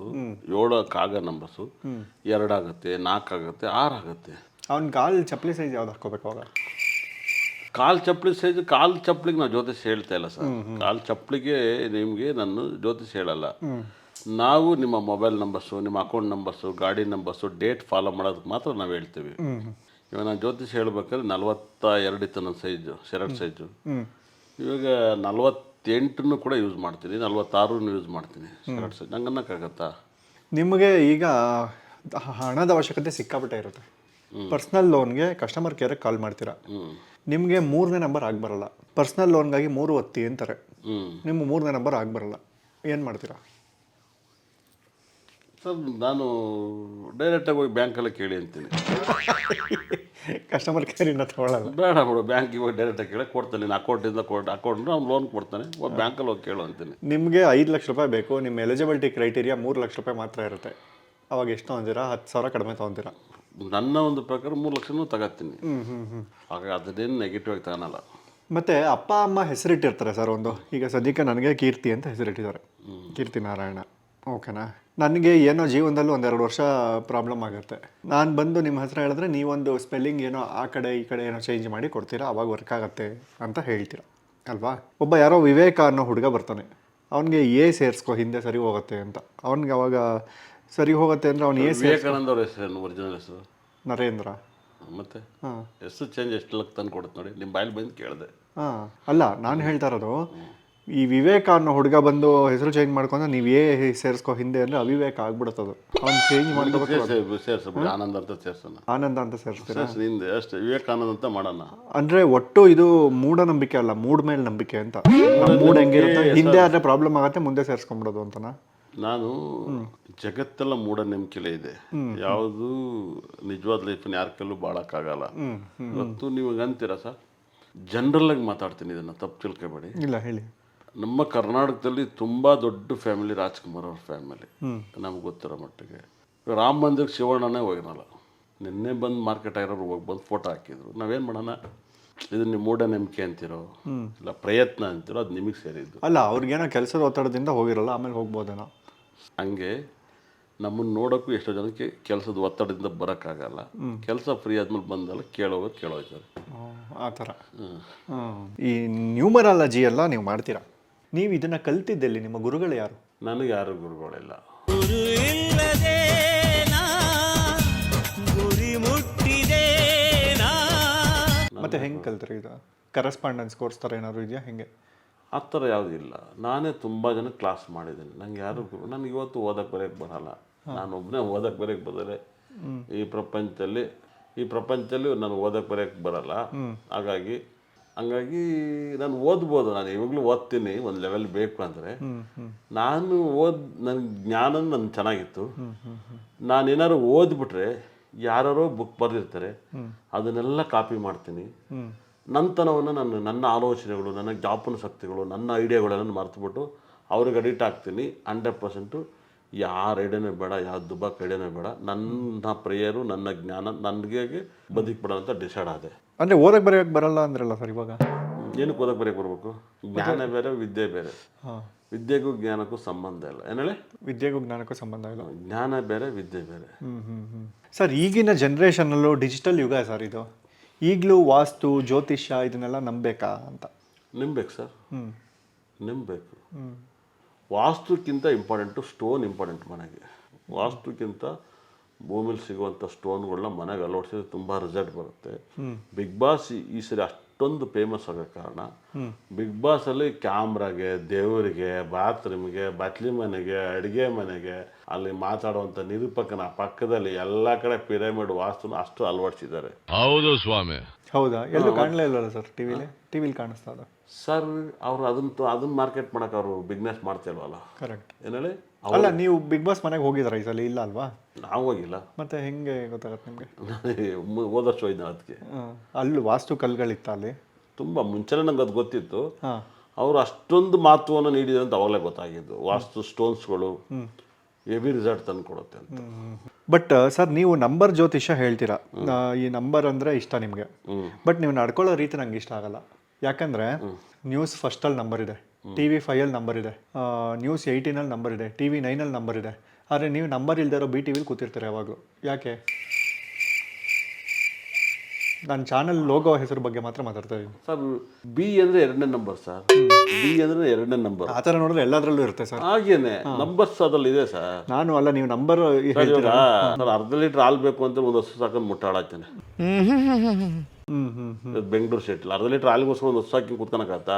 ಏಳಕ್ಕೆ ಆಗೋ ನಂಬರ್ಸು ಎರಡಾಗುತ್ತೆ ನಾಲ್ಕಾಗುತ್ತೆ ಆರು ಆಗುತ್ತೆ ಅವ್ನ ಕಾಲು ಚಪ್ಪಲಿ ಸೈಜ್ ಯಾವ್ದು ಹಾಕೋಬೇಕು ಅವಾಗ? ಕಾಲ್ ಚಪ್ಪಲಿ ಸೈಜ್ ಕಾಲು ಚಪ್ಪಲಿಗೆ ನಾವು ಜ್ಯೋತಿಷ್ ಹೇಳ್ತಾ ಇಲ್ಲ ಸರ್. ಕಾಲು ಚಪ್ಪಲಿಗೆ ನಿಮಗೆ ನಾನು ಜ್ಯೋತಿಷ್ ಹೇಳಲ್ಲ. ನಾವು ನಿಮ್ಮ ಮೊಬೈಲ್ ನಂಬರ್ಸು ನಿಮ್ಮ ಅಕೌಂಟ್ ನಂಬರ್ಸು ಗಾಡಿ ನಂಬರ್ಸು ಡೇಟ್ ಫಾಲೋ ಮಾಡೋದಕ್ಕೆ ಮಾತ್ರ ನಾವು ಹೇಳ್ತೀವಿ. ಇವಾಗ ನಾನು ಜ್ಯೋತಿಷ್ ಹೇಳ್ಬೇಕಾದ್ರೆ ನಲ್ವತ್ತ ಎರಡು ಇತ್ತು ನನ್ನ ಸೈಜು. ಶರ್ಟ್ ಸೈಜು ಇವಾಗ ನಲ್ವತ್ತೆಂಟನ್ನು ಕೂಡ ಯೂಸ್ ಮಾಡ್ತೀನಿ ನಲ್ವತ್ತಾರನ್ನು ಯೂಸ್ ಮಾಡ್ತೀನಿ ಶರ್ಟ್ ಸೈಜ್. ನಂಗೆ ಅನ್ನೋಕ್ಕಾಗತ್ತಾ ನಿಮಗೆ ಈಗ ಹಣದ ಅವಶ್ಯಕತೆ ಸಿಕ್ಕಾಪಟ್ಟೆ ಇರುತ್ತೆ. ಪರ್ಸ್ನಲ್ ಲೋನ್ಗೆ ಕಸ್ಟಮರ್ ಕೇರಿಗೆ ಕಾಲ್ ಮಾಡ್ತೀರಾ? ನಿಮಗೆ ಮೂರನೇ ನಂಬರ್ ಆಗಿ ಬರಲ್ಲ. ಪರ್ಸ್ನಲ್ ಲೋನ್ಗಾಗಿ ಮೂರು ಒತ್ತಿ ಅಂತಾರೆ. ನಿಮ್ಮ ಮೂರನೇ ನಂಬರ್ ಆಗಿ ಬರಲ್ಲ. ಏನು ಮಾಡ್ತೀರಾ? ಸರ್ ನಾನು ಡೈರೆಕ್ಟಾಗಿ ಹೋಗಿ ಬ್ಯಾಂಕಲ್ಲೇ ಕೇಳಿ ಅಂತೀನಿ. ಕಸ್ಟಮರ್ ಕೇರಿಂದ ತಗೊಳ್ಳಲ್ಲ. ಬೇಡ ಬಿಡು ಬ್ಯಾಂಕಿಗೆ ಹೋಗಿ ಡೈರೆಕ್ಟಾಗಿ ಕೇಳಿ. ಕೊಡ್ತೇನೆ ನೀನು ಅಕೌಂಟಿಂದ ಕೊಟ್ಟು ಅಕೌಂಟ್ ಅವ್ನು ಲೋನ್ ಕೊಡ್ತಾನೆ. ಹೋಗಿ ಬ್ಯಾಂಕಲ್ಲಿ ಹೋಗಿ ಕೇಳು ಅಂತೀನಿ. ನಿಮಗೆ ಐದು ಲಕ್ಷ ರೂಪಾಯಿ ಬೇಕು. ನಿಮ್ಮ ಎಲಿಜಿಬಿಲಿಟಿ ಕ್ರೈಟೀರಿಯಾ ಮೂರು ಲಕ್ಷ ರೂಪಾಯಿ ಮಾತ್ರ ಇರುತ್ತೆ. ಅವಾಗ ಎಷ್ಟು ತೊಗೊಂತೀರಾ? ಹತ್ತು ಸಾವಿರ ಕಡಿಮೆ ತೊಗೊಂತೀರಾ. ನನ್ನ ಒಂದು ಪ್ರಕಾರ ಮೂರು ಲಕ್ಷನೂ ತಗೋತೀನಿ ಹಾಗಾಗಿ ಅದನ್ನೇನು ನೆಗೆಟಿವ್ ಆಗಿ ತಗೋಲ್ಲ ಮತ್ತು ಅಪ್ಪ, ಅಮ್ಮ ಹೆಸರಿಟ್ಟಿರ್ತಾರೆ ಸರ್ ಒಂದು. ಈಗ ಸದ್ಯಕ್ಕೆ ನನಗೆ ಕೀರ್ತಿ ಅಂತ ಹೆಸರಿಟ್ಟಿದ್ದಾರೆ. ಕೀರ್ತಿ ನಾರಾಯಣ. ಓಕೆನಾ ನನಗೆ ಏನೋ ಜೀವನದಲ್ಲಿ ಒಂದೆರಡು ವರ್ಷ ಪ್ರಾಬ್ಲಮ್ ಆಗುತ್ತೆ. ನಾನು ಬಂದು ನಿಮ್ಮ ಹತ್ರ ಹೇಳಿದ್ರೆ ನೀವೊಂದು ಸ್ಪೆಲ್ಲಿಂಗ್ ಏನೋ ಆ ಕಡೆ, ಈ ಕಡೆ ಏನೋ ಚೇಂಜ್ ಮಾಡಿ ಕೊಡ್ತೀರಾ? ಅವಾಗ ವರ್ಕ್ ಆಗುತ್ತೆ ಅಂತ ಹೇಳ್ತೀರಾ? ಅಲ್ವಾ? ಒಬ್ಬ ಯಾರೋ ವಿವೇಕ ಅನ್ನೋ ಹುಡುಗ ಬರ್ತಾನೆ. ಅವನಿಗೆ ಎ ಸೇರಿಸ್ಕೊ, ಹಿಂದೆ ಸರಿ ಹೋಗುತ್ತೆ ಅಂತ. ಅವನಿಗೆ ಅವಾಗ ಸರಿ ಹೋಗುತ್ತೆ ಅಂದ್ರೆ ಅವನು ಎ ಸೇರ್ ವಿವೇಕಾನಂದ ಅವ್ರ ಹೆಸರು ಒರಿಜಿನಲ್ ಹೆಸರು? ನರೇಂದ್ರ. ಮತ್ತೆ? ಹಾಂ. ಹೆಸರು ಚೇಂಜ್ ಎಷ್ಟು ಲಕ್ ತಂದು ಕೊಡುತ್ತೆ ನೋಡಿ ನಿಮ್ಮ ಬಾಯಲ್ಲಿ ಬಂದು ಕೇಳಿದೆ. ಹಾಂ ಅಲ್ಲ ನಾನು ಹೇಳ್ತಾ ಇರೋದು ಈ ವಿವೇಕ ಅನ್ನೋ ಹುಡುಗ ಬಂದು ಹೆಸರು ಚೇಂಜ್ ಮಾಡ್ಕೊಂಡು ನೀವು ಏ ಸೇರಿಸ್ಕೊ ಹಿಂದೆ ಅಂದ್ರೆ ಅವಿವೇಕ ಆಗ್ಬಿಡುತ್ತದು ಅವ್ನು ಚೇಂಜ್ ಮಾಡ್ಕೋಬೇಕು ಸೇರಿಸ್ಬಿಡಿ ಆನಂದ ಅಂತ ಸೇರ್ಸೋಣ. ಆನಂದ ಅಂತ ಸೇರಿಸ್ತೀರಾ? ಸೇರ್ಸಿ ಹಿಂದೆ ಅಷ್ಟೇ ವಿವೇಕಾನಂದ ಅಂತ ಮಾಡೋಣ. ಅಂದ್ರೆ ಒಟ್ಟು ಇದು ಮೂಢನಂಬಿಕೆ ಅಲ್ಲ ಮೂಡ್ ಮೇಲೆ ನಂಬಿಕೆ ಅಂತ ಮೂಡ್ ಹೆಂಗಿರುತ್ತೆ? ಹಿಂದೆ ಆದ್ರೆ ಪ್ರಾಬ್ಲಮ್ ಆಗುತ್ತೆ ಮುಂದೆ ಸೇರಿಸ್ಕೊಂಬಿಡೋದು ಅಂತನಾ? ನಾನು ಜಗತ್ತೆಲ್ಲ ಮೂಢನಂಬಿಕೆಲೇ ಇದೆ. ಯಾವುದು ನಿಜವಾದ ಲೈಫನ್ನ ಯಾರ ಕೈಲೂ ಬಾಳಕ್ಕಾಗಲ್ಲ ಇವತ್ತು ನೀವು ಅಂತೀರಾ ಸರ್? ಜನರಲ್ ಆಗಿ ಮಾತಾಡ್ತೀನಿ ಇದನ್ನ ತಪ್ಪು ತಿಳ್ಕೊಬೇಡಿ. ಇಲ್ಲ ಹೇಳಿ. ನಮ್ಮ ಕರ್ನಾಟಕದಲ್ಲಿ ತುಂಬ ದೊಡ್ಡ ಫ್ಯಾಮಿಲಿ ರಾಜ್ಕುಮಾರ್ ಅವ್ರ ಫ್ಯಾಮಿಲಿ ನಮ್ಗೆ ಗೊತ್ತಿರೋ ಮಟ್ಟಿಗೆ. ರಾಮ ಮಂದಿರಕ್ಕೆ ಶಿವಣ್ಣನೇ ಹೋಗಿರಲ್ಲ ನಿನ್ನೆ ಬಂದು ಮಾರ್ಕೆಟ್ ಆಗಿರೋರು ಹೋಗಿ ಬಂದು ಫೋಟೋ ಹಾಕಿದ್ರು. ನಾವೇನು ಮಾಡೋಣ? ಇದು ನೀವು ಮೂಢನಂಬಿಕೆ ಅಂತಿರೋ? ಇಲ್ಲ ಪ್ರಯತ್ನ ಅಂತಿರೋ? ಅದು ನಿಮಗೆ ಸೇರಿದ್ದು. ಅಲ್ಲ ಅವ್ರಿಗೇನೋ ಕೆಲಸದ ಒತ್ತಡದಿಂದ ಹೋಗಿರಲ್ಲ ಆಮೇಲೆ ಹೋಗ್ಬೋದೇನೋ. ಹಂಗೆ ನಮ್ಮನ್ನು ನೋಡೋಕ್ಕೂ ಎಷ್ಟೋ ಜನಕ್ಕೆ ಕೆಲಸದ ಒತ್ತಡದಿಂದ ಬರೋಕ್ಕಾಗಲ್ಲ. ಕೆಲಸ ಫ್ರೀ ಆದ್ಮೇಲೆ ಬಂದಲ್ಲ ಕೇಳೋರು ಕೇಳೋಯ್ತಾರೆ ಆ ಥರ. ಈ ನ್ಯೂಮರಾಲಜಿ ಎಲ್ಲ ನೀವು ಮಾಡ್ತೀರಾ? ನೀವು ಇದನ್ನು ಕಲ್ತಿದ್ದೆಲ್ಲಿ ನಿಮ್ಮ ಗುರುಗಳು ಯಾರು? ನನಗೆ ಯಾರು ಗುರುಗಳಿಲ್ಲ. ಗುರು ಇಲ್ಲದೆ ನಾ ಗುರಿ ಮುಟ್ಟಿದೆ ನಾ. ಮತ್ತೆ ಹೆಂಗೆ ಕಲ್ತ್ರಿ ಇದು? ಕರೆಸ್ಪಾಂಡೆನ್ಸ್ ಕೋರ್ಸ್ ಥರ ಏನಾದ್ರು ಇದೆಯಾ? ಹೆಂಗೆ? ಆ ಥರ ಯಾವುದೂ ಇಲ್ಲ. ನಾನೇ ತುಂಬ ಜನ ಕ್ಲಾಸ್ ಮಾಡಿದ್ದೀನಿ. ನಂಗೆ ಯಾರು ನನಗೆ ಇವತ್ತು ಓದಕ್ಕೆ ಬರೆಯೋಕ್ಕೆ ಬರಲ್ಲ. ನಾನೊಬ್ಬನೇ ಓದಕ್ಕೆ ಬರೆಯೋಕ್ಕೆ ಬದಲೇ ಈ ಪ್ರಪಂಚದಲ್ಲಿ ಈ ಪ್ರಪಂಚದಲ್ಲಿ ನಾನು ಓದಕ್ಕೆ ಬರೆಯೋಕ್ಕೆ ಬರಲ್ಲ. ಹಾಗಾಗಿ ಹಂಗಾಗಿ ನಾನು ಓದ್ಬೋದು. ನಾನು ಇವಾಗಲೂ ಓದ್ತೀನಿ. ಒಂದು ಲೆವೆಲ್ ಬೇಕು ಅಂದರೆ. ನಾನು ಓದ್ ನನ್ನ ಜ್ಞಾನ ನನ್ನ ಚೆನ್ನಾಗಿತ್ತು. ನಾನು ಏನಾದ್ರು ಓದ್ಬಿಟ್ರೆ ಯಾರೋ ಬುಕ್ ಬರೆದಿರ್ತಾರೆ. ಅದನ್ನೆಲ್ಲ ಕಾಪಿ ಮಾಡ್ತೀನಿ. ನಂತನವನ್ನು ನನ್ನ ನನ್ನ ಆಲೋಚನೆಗಳು ನನ್ನ ಜ್ಞಾಪನ ಶಕ್ತಿಗಳು ನನ್ನ ಐಡಿಯಾಗಳನ್ನು ಮರೆತುಬಿಟ್ಟು ಅವ್ರಿಗೆ ಅಡಿಟ್ ಆಗ್ತೀನಿ. ಹಂಡ್ರೆಡ್ ಪರ್ಸೆಂಟು ಯಾರ ಐಡಿಯಾನೇ ಬೇಡ ಯಾವ ದುಬಾಕ್ ಐಡಿಯಾನೇ ಬೇಡ. ನನ್ನ ಪ್ರೇಯರು ನನ್ನ ಜ್ಞಾನ ನನಗೆ ಬದುಕ್ಬಿಡ ಅಂತ ಡಿಸೈಡ್ ಆದೆ. ಅಂದರೆ ಓದಕ್ಕೆ ಬರೆಯೋಕೆ ಬರಲ್ಲ ಅಂದ್ರಲ್ಲ ಸರ್ ಇವಾಗ? ಏನಕ್ಕೆ ಓದಕ್ಕೆ ಬರೆಯಕ್ಕೆ ಬರಬೇಕು? ಜ್ಞಾನ ಬೇರೆ ವಿದ್ಯೆ ಬೇರೆ. ವಿದ್ಯೆಗೂ ಜ್ಞಾನಕ್ಕೂ ಸಂಬಂಧ ಇಲ್ಲ. ಏನೇಳಿ ವಿದ್ಯೆಗೂ ಜ್ಞಾನಕ್ಕೂ ಸಂಬಂಧ ಇಲ್ಲ. ಜ್ಞಾನ ಬೇರೆ ವಿದ್ಯೆ ಬೇರೆ. ಹ್ಞೂ ಹ್ಞೂ ಹ್ಮ್. ಸರ್ ಈಗಿನ ಜನ್ರೇಷನಲ್ಲೂ ಡಿಜಿಟಲ್ ಯುಗ ಸರ್ ಇದು. ಈಗಲೂ ವಾಸ್ತು ಜ್ಯೋತಿಷ್ಯ ಇದನ್ನೆಲ್ಲ ನಂಬೇಕಾ ಅಂತ? ನಂಬಬೇಕು ಸರ್. ನಿಂಬೇಕು. ವಾಸ್ತುಕ್ಕಿಂತ ಇಂಪಾರ್ಟೆಂಟು ಸ್ಟೋನ್ ಇಂಪಾರ್ಟೆಂಟ್ ಮನೆಗೆ. ವಾಸ್ತುಕ್ಕಿಂತ ಭೂಮಿಲಿ ಸಿಗುವಂಥ ಸ್ಟೋನ್ಗಳನ್ನ ಮನೆಗೆ ಅಳವಡಿಸಿದ್ರೆ ತುಂಬ ರಿಸಲ್ಟ್ ಬರುತ್ತೆ. ಬಿಗ್ ಬಾಸ್ ಈ- ಸರಿ ಸರಿ ಅಷ್ಟೊಂದು ಫೇಮಸ್ ಆಗೋ ಕಾರಣ ಬಿಗ್ ಬಾಸಲ್ಲಿ ಕ್ಯಾಮ್ರಾಗೆ ದೇವರಿಗೆ ಬಾತ್ರೂಮ್ಗೆ ಬಟ್ಲಿ ಮನೆಗೆ ಅಡುಗೆ ಮನೆಗೆ ಅಲ್ಲಿ ಮಾತಾಡುವಂತ ನಿರೂಪಕನ ಪಕ್ಕದಲ್ಲಿ ಎಲ್ಲ ಕಡೆ ಪಿರಮಿಡ್ ವಾಸ್ತುನ ಅಷ್ಟು ಅಳವಡಿಸಿದ್ದಾರೆ. ಹೌದು ಸ್ವಾಮಿ. ಹೌದಾ? ಎಲ್ಲೂ ಕಾಣಲೇ ಇಲ್ಲ ಸರ್ ಟಿವಿಲಿ? ಟಿವಿಲಿ ಕಾಣಿಸ್ತಾ ಸರ್ ಅವರು ಅದನ್ನ ಅದನ್ನ ಮಾರ್ಕೆಟ್ ಮಾಡಕ್ಕೆ ಅವರು ಬಿಸ್ನೆಸ್ ಮಾಡ್ತಿಲ್ವಲ್ಲ ಕರೆಕ್ಟ್ ಏನೇಳಿ ಹೇಳಿ? ಅಲ್ಲ ನೀವು ಬಿಗ್ ಬಾಸ್ ಮನೆಗೆ ಹೋಗಿದ್ರ ಈ ಸಲ? ಇಲ್ಲ ಅಲ್ವಾ? ನಾವು ಹೋಗಿಲ್ಲ. ಮತ್ತೆ ಹೆಂಗೆ ಗೊತ್ತಾಗತ್ತೆ ನಿಮಗೆ? ಹೋದಷ್ಟು ಹೋಯ್ತು ಅದಕ್ಕೆ. ಅಲ್ಲಿ ವಾಸ್ತು ಕಲ್ಗಳಿತ್ತ ಅಲ್ಲಿ? ತುಂಬ ಮುಂಚೆನೇ ನಂಗೆ ಅದು ಗೊತ್ತಿತ್ತು. ಅವರು ಅಷ್ಟೊಂದು ಮಹತ್ವವನ್ನು ನೀಡಿದೆ ಅಂತ ಅವಾಗಲೇ ಗೊತ್ತಾಗಿದ್ದು. ವಾಸ್ತು ಸ್ಟೋನ್ಸ್ಗಳು ಹೆವಿ ರಿಸಲ್ಟ್ ತಂದು ಕೊಡುತ್ತೆ ಅಂತ. ಬಟ್ ಸರ್ ನೀವು ನಂಬರ್ ಜ್ಯೋತಿಷ್ಯ ಹೇಳ್ತೀರಾ? ಈ ನಂಬರ್ ಅಂದರೆ ಇಷ್ಟ ನಿಮಗೆ. ಬಟ್ ನೀವು ನಡ್ಕೊಳ್ಳೋ ರೀತಿ ನಂಗೆ ಇಷ್ಟ ಆಗಲ್ಲ. ಯಾಕಂದರೆ ನ್ಯೂಸ್ ಫಸ್ಟಲ್ಲಿ ನಂಬರ್ ಇದೆ. ಟಿ ವಿ ಫೈಯಲ್ಲಿ ನಂಬರ್ ಇದೆ. ನ್ಯೂಸ್ ಏಯ್ಟೀನಲ್ಲಿ ನಂಬರ್ ಇದೆ. ಟಿ ವಿ ನೈನಲ್ಲಿ ನಂಬರ್ ಇದೆ. ಆದರೆ ನೀವು ನಂಬರ್ ಇಲ್ದೇ ಇರೋ ಬಿ ಟಿ ವಿಲಿ ಕೂತಿರ್ತಾರೆ ಯಾವಾಗಲೂ. ಯಾಕೆ? ನನ್ನ ಚಾನಲ್ ಲೋಗೋ ಹೆಸರು ಬಗ್ಗೆ ಮಾತ್ರ ಮಾತಾಡ್ತಾ ಇದ್ದೀನಿ. ಸರ್ ಬಿ ಅಂದ್ರೆ ಎರಡನೇ ನಂಬರ್ ಸರ್. ಬಿ ಅಂದ್ರೆ ಎರಡನೇ ನಂಬರ್ ಆ ಥರ ನೋಡಿದ್ರೆ ಎಲ್ಲದರಲ್ಲೂ ಇರುತ್ತೆ ಸರ್. ಹಾಗೇನೆ ನಂಬರ್ಸ್ ಅದ್ರಲ್ಲಿ ಇದೆ ಸರ್. ನಾನು ಅಲ್ಲ ನೀವು ನಂಬರ್ ಸರ್ ನಾನು ಅರ್ಧ ಲೀಟರ್ ಹಾಲು ಬೇಕು ಅಂತ ಒಂದು ಹೊಸ ಸಾಕೊಂಡು ಮುಟ್ಟಾಡಾಗ್ತಾನೆ ಬೆಂಗಳೂರು ಸೆಟ್ಲ್ ಅರ್ಧ ಲೀಟರ್ ಹಾಲಿಗೋಸ್ಕರ ಒಂದು ಹೊಸ ಹಾಕಿ ಕುತ್ಕೊಳಕತ್ತ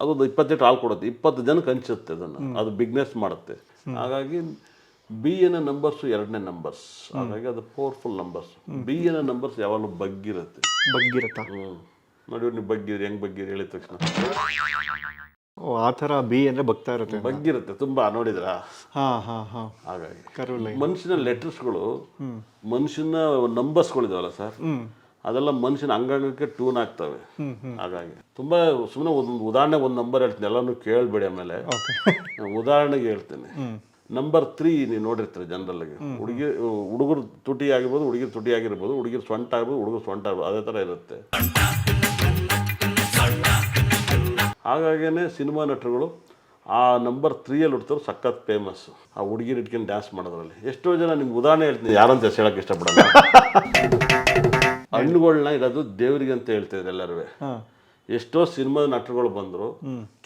ಅದೊಂದು ಇಪ್ಪತ್ತೆಂಟು ಹಾಲು ಕೊಡುತ್ತೆ ಇಪ್ಪತ್ತು ಜನಕ್ಕೆ ಹಂಚುತ್ತೆ ಅದನ್ನು. ಅದು ಬಿಗ್ನೆಸ್ ಮಾಡುತ್ತೆ. ಹಾಗಾಗಿ ಬಿ ಎನ ನಂಬರ್ಸ್ ಎರಡನೇ ನಂಬರ್ಸ್ ಹಾಗಾಗಿ ಅದು ಪವರ್ಫುಲ್ ನಂಬರ್ಸ್ ಬಿ ಎನ ನಂಬರ್ಸ್ ಯಾವಾಗಲೂ ಬಗ್ಗಿರುತ್ತೆ. ಬಗ್ಗಿರುತ್ತಾ? ನೋಡಿ ನೀವು ಬಗ್ಗಿರಿ ಹೆಂಗ್ ಬಗ್ಗಿರಿ ಹೇಳಿದ ತಕ್ಷಣ. ಓ ಆ ಥರ ಬಿ ಅಂದರೆ ಬಗ್ತಾ ಇರುತ್ತೆ ಬಗ್ಗಿರುತ್ತೆ ತುಂಬಾ ನೋಡಿದ್ರಾ? ಹಾಂ ಹಾಂ ಹಾಂ. ಹಾಗಾಗಿ ಕರು ಮನುಷ್ಯನ ಲೆಟರ್ಸ್ಗಳು ಮನುಷ್ಯನ ನಂಬರ್ಸ್ಗಳಿದಾವಲ್ಲ ಸರ್? ಅದೆಲ್ಲ ಮನುಷ್ಯನ ಅಂಗಾಂಗಕ್ಕೆ ಟ್ಯೂನ್ ಆಗ್ತವೆ. ಹಾಗಾಗಿ ತುಂಬಾ ಸುಮ್ಮನೆ ಒಂದು ಉದಾಹರಣೆ ಒಂದು ನಂಬರ್ ಹೇಳ್ತೀನಿ ಎಲ್ಲಾನು ಕೇಳಬೇಡಿ ಆಮೇಲೆ. ಉದಾಹರಣೆಗೆ ಹೇಳ್ತೀನಿ. ನಂಬರ್ ತ್ರೀ ನೀವು ನೋಡಿರ್ತೀರಿ ಆಗಿ ಹುಡುಗಿ ಹುಡುಗರು ತುಟಿ ಆಗಿರ್ಬೋದು ಹುಡುಗಿರು ತುಟಿ ಆಗಿರ್ಬೋದು ಹುಡುಗಿರು ಸೊಂಟ ಆಗ್ಬೋದು ಹುಡುಗರು ಸೊಂಟ ಆಗ್ಬೋದು ಅದೇ ಥರ ಇರುತ್ತೆ. ಹಾಗಾಗೇನೆ ಸಿನಿಮಾ ನಟರುಗಳು ಆ ನಂಬರ್ ತ್ರೀಯಲ್ಲಿ ಹುಡ್ತಾರೆ ಸಖತ್ ಫೇಮಸ್ ಆ ಹುಡುಗಿರು ಇಟ್ಕೊಂಡು ಡ್ಯಾನ್ಸ್ ಮಾಡೋದ್ರಲ್ಲಿ. ಎಷ್ಟೋ ಜನ ನಿಮ್ಗೆ ಉದಾಹರಣೆ ಹೇಳ್ತೀನಿ ಯಾರಂತ ಹೇಳಕ್ ಹೇಳಕ್ಕೆ ಇಷ್ಟಪಡಲ್ಲ. ಹಣ್ಣುಗಳನ್ನ ಇರೋದು ದೇವರಿಗೆ ಅಂತ ಹೇಳ್ತಿದ್ರು ಎಲ್ಲರೂ ಎಷ್ಟೋ ಸಿನಿಮಾದ ನಟರುಗಳು ಬಂದರು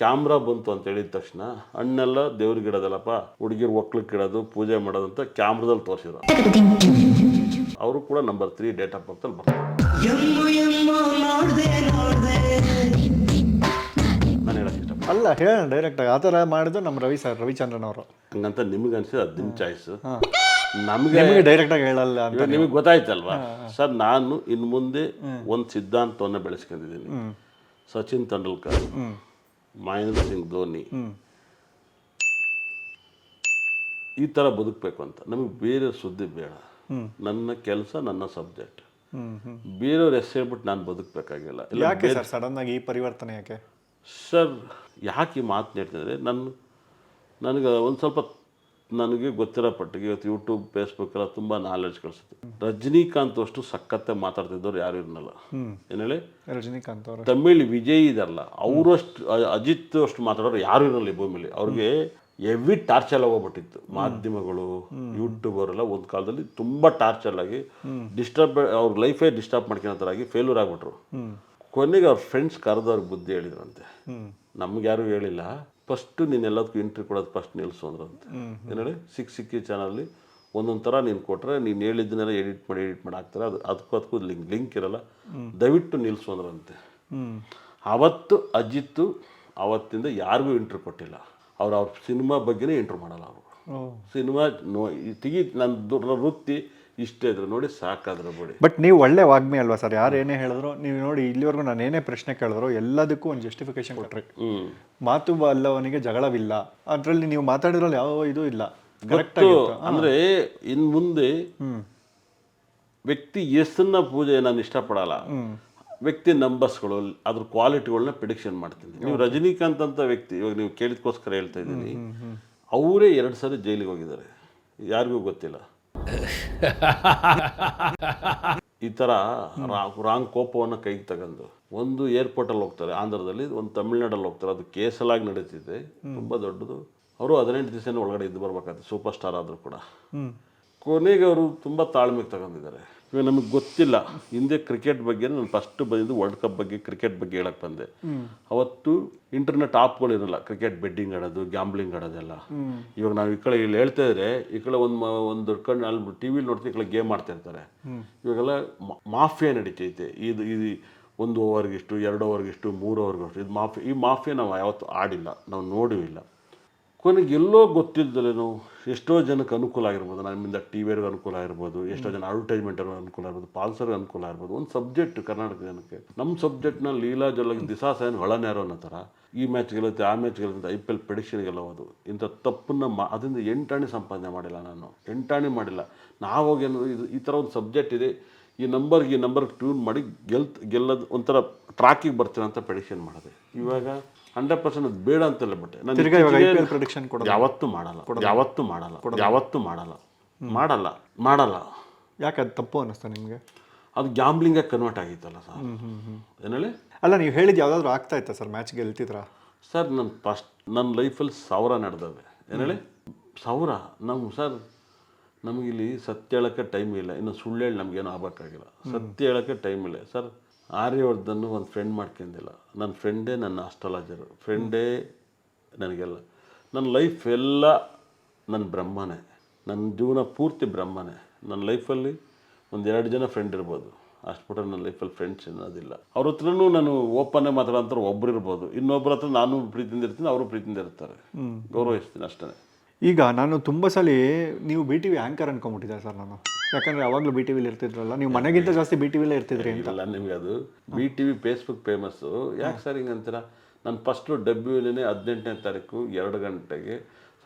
ಕ್ಯಾಮ್ರಾ ಬಂತು ಅಂತ ಹೇಳಿದ ತಕ್ಷಣ ಹಣ್ಣೆಲ್ಲ ದೇವ್ರಿಗೆ ಇಡೋದಲ್ಲಪ್ಪ ಹುಡುಗಿರು ಒಕ್ಲಕ್ಕೆ ಇಡೋದು ಪೂಜೆ ಮಾಡೋದು ಅಂತ ಕ್ಯಾಮ್ರಾದಲ್ಲಿ ತೋರಿಸಿದ್ರು. ಅವರು ಕೂಡ ನಂಬರ್ ತ್ರೀ ಡೇಟ್ ಆಫ್ ಬರ್ತಲ್ಲಿ ಬರ್ತಾರೆ ನಾನು ಹೇಳಕ್ಕೆ ಅಲ್ಲ ಹೇಳೋಣ ಡೈರೆಕ್ಟಾಗಿ ಆ ಥರ ಮಾಡಿದ್ದು ನಮ್ಮ ರವಿ ಸರ್ ರವಿಚಂದ್ರನ್ ಅವರು. ಹಂಗಂತ ನಿಮ್ಗೆ ಅನ್ಸಿದ್ರೆ ಅದು ನಿಮ್ಮ ಚಾಯ್ಸ್ ನಮಗೆ ಡೈರೆಕ್ಟ್ ಆಗಿ ಹೇಳಲ್ಲ ಅಂತ ನಿಮಗೆ ಗೊತ್ತಾಯ್ತಲ್ವಾ? ಸರ್ ನಾನು ಇನ್ನು ಮುಂದೆ ಒಂದು ಸಿದ್ಧಾಂತವನ್ನು ಬೆಳೆಸ್ಕೊಂಡಿದ್ದೀನಿ. ಸಚಿನ್ ತೆಂಡೂಲ್ಕರ್ ಮಹೇಂದ್ರ ಸಿಂಗ್ ಧೋನಿ. ಈ ಥರ ಬದುಕಬೇಕು ಅಂತ. ನಮಗೆ ಬೇರೆ ಸುದ್ದಿ ಬೇಡ. ನನ್ನ ಕೆಲಸ ನನ್ನ ಸಬ್ಜೆಕ್ಟ್ ಬೇರೆಯವ್ರ ಎಸ್ ಹೇಳ್ಬಿಟ್ಟು ನಾನು ಬದುಕಬೇಕಾಗಿಲ್ಲ. ಯಾಕೆ ಸರ್ ಸಡನ್ ಆಗಿ ಈ ಪರಿವರ್ತನೆ ಯಾಕೆ? ಸರ್ ಯಾಕೆ ಈ ಮಾತು ಹೇಳ್ತಿದ್ರೆ ನನ್ನ ನನಗೆ ಒಂದು ಸ್ವಲ್ಪ ನನಗೆ ಗೊತ್ತಿರೋ ಪಟ್ಟಿಗೆ ಇವತ್ತು ಯೂಟ್ಯೂಬ್ ಫೇಸ್ಬುಕ್ ಎಲ್ಲ ತುಂಬ ನಾಲೆಡ್ಜ್ ಕಳಿಸುತ್ತೆ. ರಜನಿಕಾಂತ್ ಅಷ್ಟು ಸಖತ್ತೆ ಮಾತಾಡ್ತಿದ್ದವ್ರು ಯಾರು ಇರಲ್ಲ ಏನು ಹೇಳಿ? ರಜನಿಕಾಂತ್ ಅವರು. ತಮಿಳ್ ವಿಜಯ್ ಇದಲ್ಲ ಅವರಷ್ಟು ಅಜಿತ್ ಅಷ್ಟು ಮಾತಾಡೋರು ಯಾರು ಇರಲಿಲ್ಲ ಈ ಭೂಮಿಲಿ ಅವ್ರಿಗೆ ಎವಿ ಟಾರ್ಚರ್ ಹೋಗ್ಬಿಟ್ಟಿತ್ತು. ಮಾಧ್ಯಮಗಳು ಯೂಟ್ಯೂಬರ್ ಎಲ್ಲ ಒಂದು ಕಾಲದಲ್ಲಿ ತುಂಬಾ ಟಾರ್ಚರ್ ಆಗಿ ಡಿಸ್ಟರ್ಬ್ ಅವ್ರ ಲೈಫೇ ಡಿಸ್ಟರ್ಬ್ ಮಾಡ್ಕೊಳತ್ತಾರಾಗಿ ಫೇಲ್ಯೂರ್ ಆಗ್ಬಿಟ್ರು. ಕೊನೆಗೆ ಅವ್ರ ಫ್ರೆಂಡ್ಸ್ ಕರೆದವ್ರಿಗೆ ಬುದ್ಧಿ ಹೇಳಿದ್ರಂತೆ. ನಮ್ಗೆ ಯಾರು ಹೇಳಿಲ್ಲ. ಫಸ್ಟು ನೀನೆಲ್ಲದಕ್ಕೂ ಇಂಟ್ರಿ ಕೊಡೋದು ಫಸ್ಟ್ ನಿಲ್ಲಿಸು ಅಂದ್ರಂತೆ. ಅಂತ ಹೇಳಿ? ಸಿಕ್ ಸಿಕ್ಕಿ ಚಾನಲ್ಲಿ ಒಂದೊಂದು ಥರ ನೀನು ಕೊಟ್ಟರೆ ನೀನು ಹೇಳಿದ್ದನ್ನೆಲ್ಲ ಎಡಿಟ್ ಮಾಡಿ ಎಡಿಟ್ ಮಾಡಿ ಹಾಕ್ತಾರೆ. ಅದು ಅದಕ್ಕೂ ಅದಕ್ಕೂ ಲಿಂಕ್ ಲಿಂಕ್ ಇರಲ್ಲ. ದಯವಿಟ್ಟು ನಿಲ್ಲಿಸು ಅಂದ್ರಂತೆ. ಅವತ್ತು ಅಜಿತ್ತು ಅವತ್ತಿಂದ ಯಾರಿಗೂ ಇಂಟ್ರ್ ಕೊಟ್ಟಿಲ್ಲ. ಅವ್ರು ಅವ್ರ ಸಿನಿಮಾ ಬಗ್ಗೆನೇ ಇಂಟ್ರ್ ಮಾಡಲ್ಲ ಅವರು. ಸಿನಿಮಾ ನೋ ತೆಗಿ ನನ್ನ ವೃತ್ತಿ ಇಷ್ಟೇ ಇದ್ರು ನೋಡಿ ಸಾಕಾದ್ರು ಬಿಡಿ ಬಟ್ ನೀವು ಒಳ್ಳೆ ವಾಗ್ಮಿ ಅಲ್ವಾ ಸರ್? ಯಾರು ಏನೇ ಹೇಳಿದ್ರು ನೀವು ನೋಡಿ ಇಲ್ಲಿವರೆಗೂ ನಾನು ಏನೇ ಪ್ರಶ್ನೆ ಕೇಳಿದ್ರು ಎಲ್ಲದಕ್ಕೂ ಒಂದು ಜಸ್ಟಿಫಿಕೇಶನ್ ಕೊಟ್ರಿ. ಮಾತು ಅಲ್ಲವನಿಗೆ ಜಗಳವಿಲ್ಲ. ಅದರಲ್ಲಿ ನೀವು ಮಾತಾಡಿದ್ರಲ್ಲಿ ಯಾವ ಇದು ಇಲ್ಲ. ಕರೆಕ್ಟ್ ಅಂದ್ರೆ ಇನ್ ಮುಂದೆ ವ್ಯಕ್ತಿ ಎಸ್ನ ಪೂಜೆ ನಾನು ಇಷ್ಟಪಡಲ್ಲ. ವ್ಯಕ್ತಿ ನಂಬರ್ಸ್ಗಳು ಅದ್ರ ಕ್ವಾಲಿಟಿಗಳನ್ನ ಪ್ರಿಡಿಕ್ಷನ್ ಮಾಡ್ತೀನಿ. ನೀವು ರಜನಿಕಾಂತ್ ಅಂತ ವ್ಯಕ್ತಿ ಇವಾಗ ನೀವು ಕೇಳಿದ್ಕೋಸ್ಕರ ಹೇಳ್ತಾ ಇದ್ದೀನಿ. ಅವರೇ ಎರಡು ಸರಿ ಜೈಲಿಗೆ ಹೋಗಿದ್ದಾರೆ. ಯಾರಿಗೂ ಗೊತ್ತಿಲ್ಲ. ಈ ಥರ ರಾಂಗ್ ಕೋಪವನ್ನು ಕೈಗೆ ತಗೊಂಡು ಒಂದು ಏರ್ಪೋರ್ಟಲ್ಲಿ ಹೋಗ್ತಾರೆ ಆಂಧ್ರದಲ್ಲಿ ಒಂದು ತಮಿಳ್ನಾಡಲ್ಲಿ ಹೋಗ್ತಾರೆ. ಅದು ಕೇಸಲಾಗಿ ನಡೀತಿದೆ ತುಂಬ ದೊಡ್ಡದು. ಅವರು ಹದಿನೆಂಟು ದಿವಸ ಒಳಗಡೆ ಇದ್ದು ಬರ್ಬೇಕಾಗ್ತದೆ ಸೂಪರ್ ಸ್ಟಾರ್ ಆದರೂ ಕೂಡ. ಕೊನೆಗೆ ಅವರು ತುಂಬ ತಾಳ್ಮೆಗೆ ತಗೊಂಡಿದ್ದಾರೆ. ಇವಾಗ ನಮಗೆ ಗೊತ್ತಿಲ್ಲ. ಹಿಂದೆ ಕ್ರಿಕೆಟ್ ಬಗ್ಗೆ ನಾನು ಫಸ್ಟ್ ಬಂದಿದ್ದು ವರ್ಲ್ಡ್ ಕಪ್ ಬಗ್ಗೆ ಕ್ರಿಕೆಟ್ ಬಗ್ಗೆ ಹೇಳಕ್ಕೆ ಬಂದೆ. ಅವತ್ತು ಇಂಟರ್ನೆಟ್ ಆಪ್ಗಳು ಇರಲ್ಲ. ಕ್ರಿಕೆಟ್ ಬೆಡ್ಡಿಂಗ್ ಆಡೋದು ಗ್ಯಾಂಬ್ಲಿಂಗ್ ಆಡೋದೆಲ್ಲ. ಇವಾಗ ನಾವು ಈ ಕಡೆ ಇಲ್ಲಿ ಹೇಳ್ತಾ ಇದ್ರೆ, ಈ ಕಡೆ ಒಂದು ಒಂದು ಕಣ್ಣು, ಅಲ್ಲಿ ಟಿ ವಿಲಿ ನೋಡ್ತೀವಿ ಈ ಕಡೆ ಗೇಮ್ ಆಡ್ತಾ ಇರ್ತಾರೆ. ಇವಾಗೆಲ್ಲ ಮಾಫಿಯಾ ನಡೀತೈತೆ. ಇದು ಇದು ಒಂದು ಓವರ್ಗಿಷ್ಟು ಎರಡು ಓವರ್ಗಿಷ್ಟು ಮೂರು ಓವರ್ಗಿಷ್ಟು ಇದು ಮಾಫಿ, ಈ ಮಾಫಿಯಾ ನಾವು ಯಾವತ್ತೂ ಆಡಿಲ್ಲ. ನಾವು ನೋಡೂ ಕೊನೆಗೆ ಎಲ್ಲೋ ಗೊತ್ತಿದ್ದಲೇನು ಎಷ್ಟೋ ಜನಕ್ಕೆ ಅನುಕೂಲ ಆಗಿರ್ಬೋದು. ನಮ್ಮಿಂದ ಟಿ ವಿಯವ್ರಿಗೆ ಅನುಕೂಲ ಆಗಿರ್ಬೋದು ಎಷ್ಟೋ ಜನ ಅಡ್ವರ್ಟೈಸ್ಮೆಂಟ್ ಅನುಕೂಲ ಆಗಿರ್ಬೋದು ಪಾಲ್ಸರ್ಗೆ ಅನುಕೂಲ ಆಗಿರ್ಬೋದು. ಒಂದು ಸಬ್ಜೆಕ್ಟ್ ಕರ್ನಾಟಕ ಜನಕ್ಕೆ. ನಮ್ಮ ಸಬ್ಜೆಕ್ಟ್ನ ಲೀಲಾ ಜೊಲ್ಲಾಗಿ ದಿಸಾ ಸೈನ್ ಹೊಳನೇರೋ ಅನ್ನೋ ಥರ ಈ ಮ್ಯಾಚ್ ಗೆಲ್ಲುತ್ತೆ ಆ ಮ್ಯಾಚ್ ಗೆಲ್ಲುತ್ತೆ ಐ ಪಿ ಎಲ್ ಪ್ರೆಡಿಕ್ಷನ್ ಗೆಲ್ಲೋದು ಇಂಥ ತಪ್ಪನ್ನ ಮಾ ಅದರಿಂದ ಎಂಟಾಣಿ ಸಂಪಾದನೆ ಮಾಡಿಲ್ಲ ನಾನು. ಎಂಟಾಣಿ ಮಾಡಿಲ್ಲ. ನಾವಾಗ ಏನು ಇದು ಈ ಥರ ಒಂದು ಸಬ್ಜೆಕ್ಟ್ ಇದೆ. ಈ ನಂಬರ್ಗೆ ಈ ನಂಬರ್ಗೆ ಟ್ಯೂನ್ ಮಾಡಿ ಗೆಲ್ತ್ ಗೆಲ್ಲೋದು ಒಂಥರ ಟ್ರ್ಯಾಕಿಗೆ ಬರ್ತೀನಿ ಅಂತ ಪ್ರೆಡಿಕ್ಷನ್ ಮಾಡಿದೆ. ಇವಾಗ ಹಂಡ್ರೆಡ್ ಪರ್ಸೆಂಟ್ ಅದು ಬೇಡ ಅಂತಲ್ಲ ಬಿಟ್ಟೆ ನಾನು ಪ್ರೊಡಿಕ್ಷನ್ ಕೊಡೋದು. ಯಾವತ್ತೂ ಮಾಡಲ್ಲ. ಯಾವತ್ತೂ ಮಾಡಲ್ಲ. ಯಾವತ್ತೂ ಮಾಡಲ್ಲ. ಮಾಡಲ್ಲ. ಮಾಡಲ್ಲ. ಯಾಕೆ ಅದು ತಪ್ಪು ಅನ್ನಿಸ್ತಾ ನಿಮಗೆ? ಅದು ಗ್ಯಾಂಬ್ಲಿಂಗಾಗಿ ಕನ್ವರ್ಟ್ ಆಗಿತ್ತಲ್ಲ ಸರ್. ಏನೇಳಿ ಅಲ್ಲ ನೀವು ಹೇಳಿದ ಯಾವುದಾದ್ರೂ ಆಗ್ತಾ ಇತ್ತಾ ಸರ್? ಮ್ಯಾಚ್ ಗೆಲ್ತಿದ್ರಾ? ಸರ್ ನನ್ನ ಫಸ್ಟ್ ನನ್ನ ಲೈಫಲ್ಲಿ ಸಾವಿರ ನಡೆದವೆ. ಏನೇಳಿ ಸಾವಿರ. ನಮ್ಮ ಸರ್ ನಮಗಿಲ್ಲಿ ಸತ್ಯ ಹೇಳೋಕ್ಕೆ ಟೈಮ್ ಇಲ್ಲ. ಇನ್ನು ಸುಳ್ಳು ಹೇಳಿ ನಮಗೇನು ಆಗಬೇಕಾಗಿಲ್ಲ. ಸತ್ಯ ಹೇಳೋಕ್ಕೆ ಟೈಮ್ ಇಲ್ಲ. ಸರ್ ಆರ್ಯವರ್ಧನ್ನು ಒಂದು ಫ್ರೆಂಡ್ ಮಾಡ್ಕೊಂಡಿಲ್ಲ. ನನ್ನ ಫ್ರೆಂಡೇ ನನ್ನ ಆಸ್ಟ್ರಾಲಜರು ಫ್ರೆಂಡೇ ನನಗೆಲ್ಲ. ನನ್ನ ಲೈಫ್ ಎಲ್ಲ ನನ್ನ ಬ್ರಹ್ಮನೇ. ನನ್ನ ಜೀವನ ಪೂರ್ತಿ ಬ್ರಹ್ಮನೇ. ನನ್ನ ಲೈಫಲ್ಲಿ ಒಂದು ಎರಡು ಜನ ಫ್ರೆಂಡ್ ಇರ್ಬೋದು. ಅಷ್ಟು ಬಿಟ್ಟರೆ ನನ್ನ ಲೈಫಲ್ಲಿ ಫ್ರೆಂಡ್ಸ್ ಅನ್ನೋದಿಲ್ಲ. ಅವ್ರ ಹತ್ರನೂ ನಾನು ಓಪನ್ನೇ ಮಾತಾಡೋಂಥ ಒಬ್ರು ಇರ್ಬೋದು. ಇನ್ನೊಬ್ಬರ ಹತ್ರ ನಾನು ಪ್ರೀತಿಯಿಂದ ಇರ್ತೀನಿ ಅವರು ಪ್ರೀತಿಯಿಂದ ಇರ್ತಾರೆ. ಗೌರವಿಸ್ತೀನಿ ಅಷ್ಟೇ. ಈಗ ನಾನು ತುಂಬ ಸಲ ನೀವು ಬಿ ಟಿ ವಿ ಆ್ಯಂಕರ್ ಅನ್ಕೊಂಬಿಟ್ಟಿದ್ದೆ ಸರ್ ನಾನು. ಯಾಕಂದ್ರೆ ಯಾವಾಗಲೂ ಬಿ ಟಿ ವಿಲಿ ಇರ್ತಿದ್ರಲ್ಲ ನೀವು ಮನೆಗಿಂತ ಜಾಸ್ತಿ ಬಿ ಟಿ ವಿಲೇ ಇರ್ತಿದ್ರಿ ಅಂತ. ನಿಮ್ಗೆ ಅದು B T V Facebook famous ಯಾಕೆ ಸರ್ ಹಿಂಗೆ ಅಂತೀರ? ನಾನು ಫಸ್ಟು ಡಬ್ಲ್ಯೂನೇ ಹದಿನೆಂಟನೇ ತಾರೀಕು ಎರಡು ಗಂಟೆಗೆ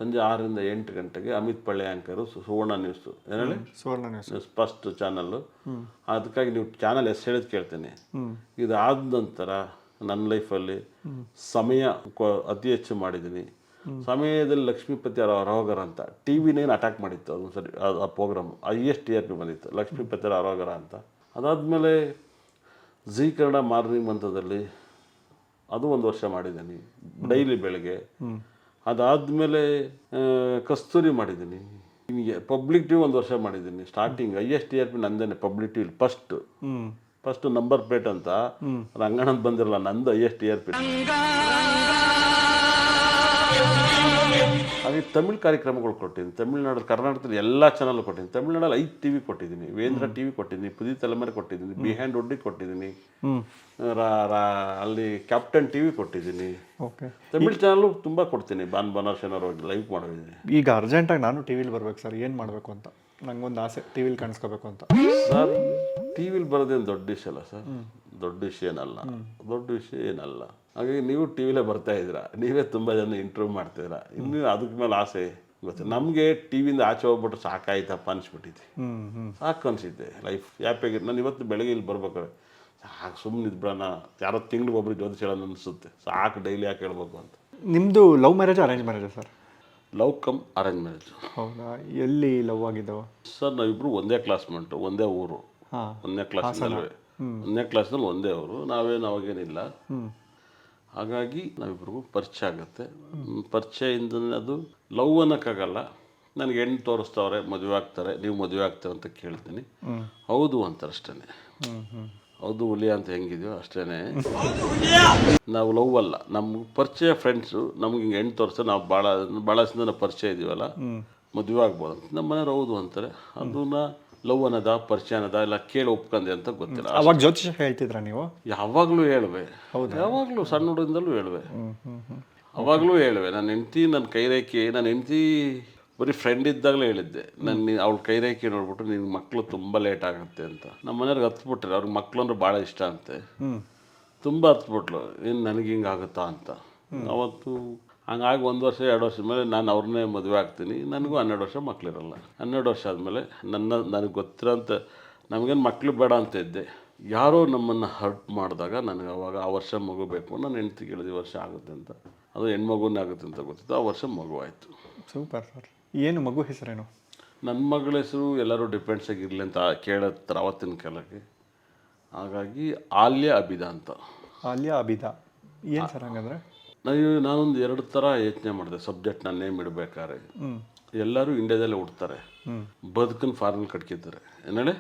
ಸಂಜೆ ಆರರಿಂದ ಎಂಟು ಗಂಟೆಗೆ ಅಮಿತ್ ಪಳ್ಳೆ ಆ್ಯಂಕರು ಸುವರ್ಣ ನ್ಯೂಸು ಏನು ಹೇಳಿ? Suvarna news news first channel ಅದಕ್ಕಾಗಿ ನೀವು ಚಾನಲ್ ಎಸ್ ಹೇಳೋದು ಕೇಳ್ತೀನಿ. ಇದಾದ ನಂತರ ನನ್ನ ಲೈಫಲ್ಲಿ ಸಮಯ ಅತಿ ಹೆಚ್ಚು ಮಾಡಿದ್ದೀನಿ. ಸಮಯದಲ್ಲಿ ಲಕ್ಷ್ಮೀಪತಿ ಅರೋಗರ ಅಂತ ಟಿ ವಿನೇನು ಅಟ್ಯಾಕ್ ಮಾಡಿತ್ತು ಅದೊಂದು ಸರಿ ಅದು ಆ program highest T R P ಬಂದಿತ್ತು ಲಕ್ಷ್ಮೀಪತಿ ಅರೋಗರ ಅಂತ. ಅದಾದಮೇಲೆ ಜೀ ಕನ್ನಡ ಮಾರ್ನಿಂಗ್ ಮಂತದಲ್ಲಿ ಅದು ಒಂದು ವರ್ಷ ಮಾಡಿದ್ದೀನಿ ಡೈಲಿ ಬೆಳಗ್ಗೆ. ಅದಾದಮೇಲೆ ಕಸ್ತೂರಿ ಮಾಡಿದ್ದೀನಿ. ನಿಮಗೆ ಪಬ್ಲಿಕ್ ಟಿವಿ ಒಂದು ವರ್ಷ ಮಾಡಿದ್ದೀನಿ starting I S T R P ನಂದೇನೆ public TV first first number plate ಅಂತ ರಂಗಣ್ಣ ಬಂದಿರಲ್ಲ ನಂದು I S T R P ಹಾಗೆ ತಮಿಳ್ ಕಾರ್ಯಕ್ರಮಗಳು ಕೊಟ್ಟಿದ್ದೀನಿ. ತಮಿಳ್ನಾಡು ಕರ್ನಾಟಕದಲ್ಲಿ ಎಲ್ಲ ಚಾನಲ್ ಕೊಟ್ಟಿದ್ದೀನಿ. ತಮಿಳ್ನಾಡಲ್ಲಿ ಐದು ಟಿ ವಿ ಕೊಟ್ಟಿದ್ದೀನಿ. ವೇಂದ್ರ ಟಿ ವಿ ಕೊಟ್ಟಿದ್ದೀನಿ. ಪುದಿ ತಲೆಮಾರಿ ಕೊಟ್ಟಿದ್ದೀನಿ. ಬಿಹ್ಯಾಂಡ್ ಒಡ್ಡಿ ಕೊಟ್ಟಿದ್ದೀನಿ. ಅಲ್ಲಿ ಕ್ಯಾಪ್ಟನ್ ಟಿ ವಿ ಕೊಟ್ಟಿದ್ದೀನಿ. ಓಕೆ. ತಮಿಳ್ ಚಾನಲ್ ತುಂಬ ಕೊಡ್ತೀನಿ. ಬಾನ್ ಬನಾರ್ಸ್ ಏನಾರು ಲೈವ್ ಮಾಡಿದ್ದೀನಿ ಈಗ ಅರ್ಜೆಂಟಾಗಿ ನಾನು ಟಿ ವಿಲಿ ಬರ್ಬೇಕು ಸರ್. ಏನು ಮಾಡಬೇಕು ಅಂತ? ನಂಗೊಂದು ಆಸೆ. ಟಿ ವಿಲಿ ಕಾಣಿಸ್ಕೋಬೇಕು ಅಂತ. ಸರ್ ಟಿ ವಿಲಿ ಬರೋದೇನು ದೊಡ್ಡ ವಿಷಯ ಅಲ್ಲ ಸರ್. ದೊಡ್ಡ ವಿಷಯ ಏನಲ್ಲ. ದೊಡ್ಡ ವಿಷಯ ಏನಲ್ಲ. ಹಾಗಾಗಿ ನೀವು ಟಿ ವಿಲೇ ಬರ್ತಾ ಇದ್ದೀರಾ? ನೀವೇ ತುಂಬ ಜನ ಇಂಟ್ರೂವ್ ಮಾಡ್ತಿದ್ದೀರಾ? ಇನ್ನು ಅದಕ್ಕೆ ಮೇಲೆ ಆಸೆ ಗೊತ್ತಿಲ್ಲ ನಮಗೆ ಟಿ ವಿಯಿಂದ ಆಚೆ ಹೋಗ್ಬಿಟ್ಟು ಸಾಕಾಯ್ತಪ್ಪ ಅನಿಸ್ಬಿಟ್ಟಿದ್ದೆ ಸಾಕು ಅನಿಸಿದ್ದೆ ಲೈಫ್ ಯಾಪಾಗಿ ನಾನು ಇವತ್ತು ಬೆಳಗ್ಗೆ ಇಲ್ಲಿ ಬರ್ಬೇಕಾದ್ರೆ ಸಾಕು ಸುಮ್ಮನೆ ಇದ್ಬಿಡೋಣ ಯಾರೋ ತಿಂಗ್ಳಿಗೆ ಒಬ್ರು ಜ್ಯೋತಿಷ್ ಹೇಳೋಣ ಅನಿಸುತ್ತೆ. ಸಾಕು ಡೈಲಿ ಯಾಕೆ ಹೇಳ್ಬೇಕು ಅಂತ. ನಿಮ್ಮದು love marriage arrange marriage sir? Love come arrange marriage ಹೌದಾ? ಎಲ್ಲಿ ಲವ್ ಆಗಿದ್ದಾವ? ಸರ್ ನಾವಿಬ್ರು ಒಂದೇ ಕ್ಲಾಸ್ಮೆಂಟು ಒಂದೇ ಊರು. ಒಂದೇ ಒಂದನೇ ಕ್ಲಾಸ್ನಲ್ಲಿ ಒಂದನೇ ಕ್ಲಾಸ್ನಲ್ಲಿ ಒಂದೇ ಅವರು ನಾವೇನು ಅವಾಗೇನಿಲ್ಲ. ಹಾಗಾಗಿ ನಾವಿಬ್ರಿಗೂ ಪರಿಚಯ ಆಗುತ್ತೆ. ಪರಿಚಯ ಪರಿಚಯದಿಂದ ಅದು ಲವ್ ಅನ್ನೋಕ್ಕಾಗಲ್ಲ ನನಗೆ ಹೆಣ್ಣು ತೋರಿಸ್ತಾವ್ರೆ ಮದುವೆ ಆಗ್ತಾರೆ ನೀವು ಮದುವೆ ಆಗ್ತಾರೆ ಅಂತ ಕೇಳ್ತೀನಿ. ಹೌದು ಅಂತಾರೆ ಅಷ್ಟೇ ಹೌದು ಹುಲಿಯ ಅಂತ ಹೆಂಗಿದೆಯೋ ಅಷ್ಟೇ ನಾವು ಲವ್ ಅಲ್ಲ ನಮ್ಗೆ ಪರಿಚಯ ಫ್ರೆಂಡ್ಸು ನಮ್ಗೆ ಹಿಂಗೆ ಹೆಣ್ಣು ತೋರಿಸ್ತಾರೆ ನಾವು ಭಾಳ ಭಾಳ ನಾವು ಪರಿಚಯ ಇದೀವಲ್ಲ. ಮದುವೆ ಆಗ್ಬೋದು ಅಂತ ನಮ್ಮ ಮನೆಯವ್ರು ಹೌದು ಅಂತಾರೆ. ಅದನ್ನ ಲವ್ ಅನ್ನೋದ ಪರಿಚಯ ಅನ್ನೋದ ಇಲ್ಲ ಕೇಳಿ ಒಪ್ಕೊಂಡೆ ಅಂತ ಗೊತ್ತಿಲ್ಲ. ಅವಾಗ ಜ್ಯೋತಿಷ ಹೇಳ್ತಿದ್ರ ನೀವು? ಯಾವಾಗಲೂ ಹೇಳುವೆ. ಯಾವಾಗಲೂ ಸಣ್ಣ ಹುಡುಗಿಂದಲೂ ಹೇಳುವೆ. ಅವಾಗಲೂ ಹೇಳುವೆ. ನನ್ನ ಹೆಂಡತಿ ನನ್ನ ಕೈರೇಖೆ ನನ್ನ ಹೆಂಡತಿ ಬರೀ ಫ್ರೆಂಡ್ ಇದ್ದಾಗಲೇ ಹೇಳಿದ್ದೆ. ನನ್ನ ಅವಳ ಕೈರೇಖೆ ನೋಡ್ಬಿಟ್ಟು ನಿನ್ನ ಮಕ್ಕಳು ತುಂಬ ಲೇಟ್ ಆಗುತ್ತೆ ಅಂತ. ನಮ್ಮ ಮನೆಯವ್ರಿಗೆ ಹತ್ಬಿಟ್ರೆ ಅವ್ರಿಗೆ ಮಕ್ಕಳು ಅಂದ್ರೆ ಭಾಳ ಇಷ್ಟ ಅಂತೆ. ತುಂಬ ಹತ್ಬಿಟ್ಲು. ಏನು ನನಗೆ ಹಿಂಗೆ ಆಗುತ್ತಾ ಅಂತ ಅವತ್ತು ಹಂಗಾಗಿ ಒಂದು ವರ್ಷ ಎರಡು ವರ್ಷದ ಮೇಲೆ ನಾನು ಅವ್ರನ್ನೇ ಮದುವೆ ಆಗ್ತೀನಿ. ನನಗೂ ಹನ್ನೆರಡು ವರ್ಷ ಮಕ್ಕಳಿರಲ್ಲ ಹನ್ನೆರಡು ವರ್ಷ ಆದಮೇಲೆ ನನ್ನ ನನಗೆ ಗೊತ್ತಿರೋಂಥ ನಮಗೇನು ಮಕ್ಕಳು ಬೇಡ ಅಂತ ಇದ್ದೆ. ಯಾರೋ ನಮ್ಮನ್ನು ಹರ್ಟ್ ಮಾಡಿದಾಗ ನನಗೆ ಅವಾಗ ಆ ವರ್ಷ ಮಗು ಬೇಕು. ನಾನು ಹೆಂಡ್ತಿ ಕೇಳಿದ ವರ್ಷ ಆಗುತ್ತೆ ಅಂತ. ಅದು ಹೆಣ್ಮಗುನೇ ಆಗುತ್ತೆ ಅಂತ ಗೊತ್ತಿತ್ತು. ಆ ವರ್ಷ ಮಗು ಆಯಿತು. Super sir. ಏನು ಮಗು ಹೆಸರೇನು? ನನ್ನ ಮಗಳ ಹೆಸರು ಎಲ್ಲರೂ ಡಿಪೆಂಡ್ಸ್ ಆಗಿರಲಿ ಅಂತ ಕೇಳತ್ತಾರೆ ಅವತ್ತಿನ ಕಾಲಕ್ಕೆ. ಹಾಗಾಗಿ ಆಲ್ಯ ಅಬಿದ ಅಂತ. ಆಲ್ಯ ಅಬಿದಾ. ಏನು ಸರ್ ಹಂಗಂದ್ರೆ? ನಾನು ನಾನೊಂದು ಎರಡು ಥರ ಯೋಚನೆ ಮಾಡಿದೆ. ಸಬ್ಜೆಕ್ಟ್ ನಾನು ನೇಮ್ ಇಡಬೇಕಾದ್ರೆ. ಎಲ್ಲರೂ ಇಂಡಿಯಾದಲ್ಲೇ ಹುಡ್ತಾರೆ ಬದುಕನ್ನು ಫಾರಿನ್ ಕಟ್ಕಿದ್ದಾರೆ. ಏನೇಳಿ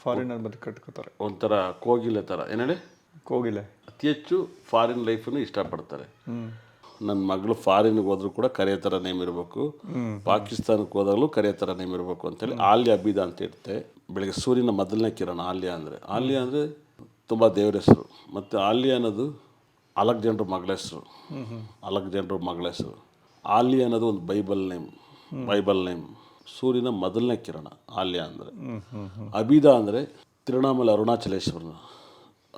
ಫಾರಿನ್ ಬದುಕು ಕಟ್ಕೋತಾರೆ. ಒಂಥರ ಕೋಗಿಲೆ ಥರ ಏನೇಳಿ ಕೋಗಿಲೆ. ಅತಿ ಹೆಚ್ಚು ಫಾರಿನ್ ಲೈಫನ್ನು ಇಷ್ಟಪಡ್ತಾರೆ. ನನ್ನ ಮಗಳು ಫಾರಿನ್ಗೆ ಹೋದ್ರು ಕೂಡ ಕರೆಯ ಥರ ನೇಮ್ ಇರಬೇಕು. ಪಾಕಿಸ್ತಾನಕ್ಕೆ ಹೋದಾಗಲೂ ಕರೆಯ ಥರ ನೇಮ್ ಇರಬೇಕು ಅಂತೇಳಿ ಆಲ್ಯ ಅಬಿದ ಅಂತ ಇರುತ್ತೆ. ಬೆಳಗ್ಗೆ ಸೂರ್ಯನ ಮೊದಲನೇ ಕಿರಣ ಆಲ್ಯ ಅಂದರೆ. ಆಲ್ಯ ಅಂದರೆ ತುಂಬ ದೇವರ ಹೆಸರು. ಮತ್ತು ಆಲ್ಯ ಅನ್ನೋದು ಅಲೆಕ್ಜಾಂಡ್ರ್ ಮಗಳ ಹೆಸರು. ಅಲೆಕ್ಜಾಂಡ್ರ್ ಮಗಳ ಹೆಸರು. ಆಲ್ಯ ಅನ್ನೋದು ಒಂದು ಬೈಬಲ್ ನೇಮ್ ಬೈಬಲ್ ನೇಮ್. ಸೂರ್ಯನ ಮೊದಲನೇ ಕಿರಣ, ಆಲ್ಯ ಅಂದರೆ. ಅಬಿದ ಅಂದರೆ ತಿರುಣಾಮಲ ಅರುಣಾಚಲೇಶ್ವರನ.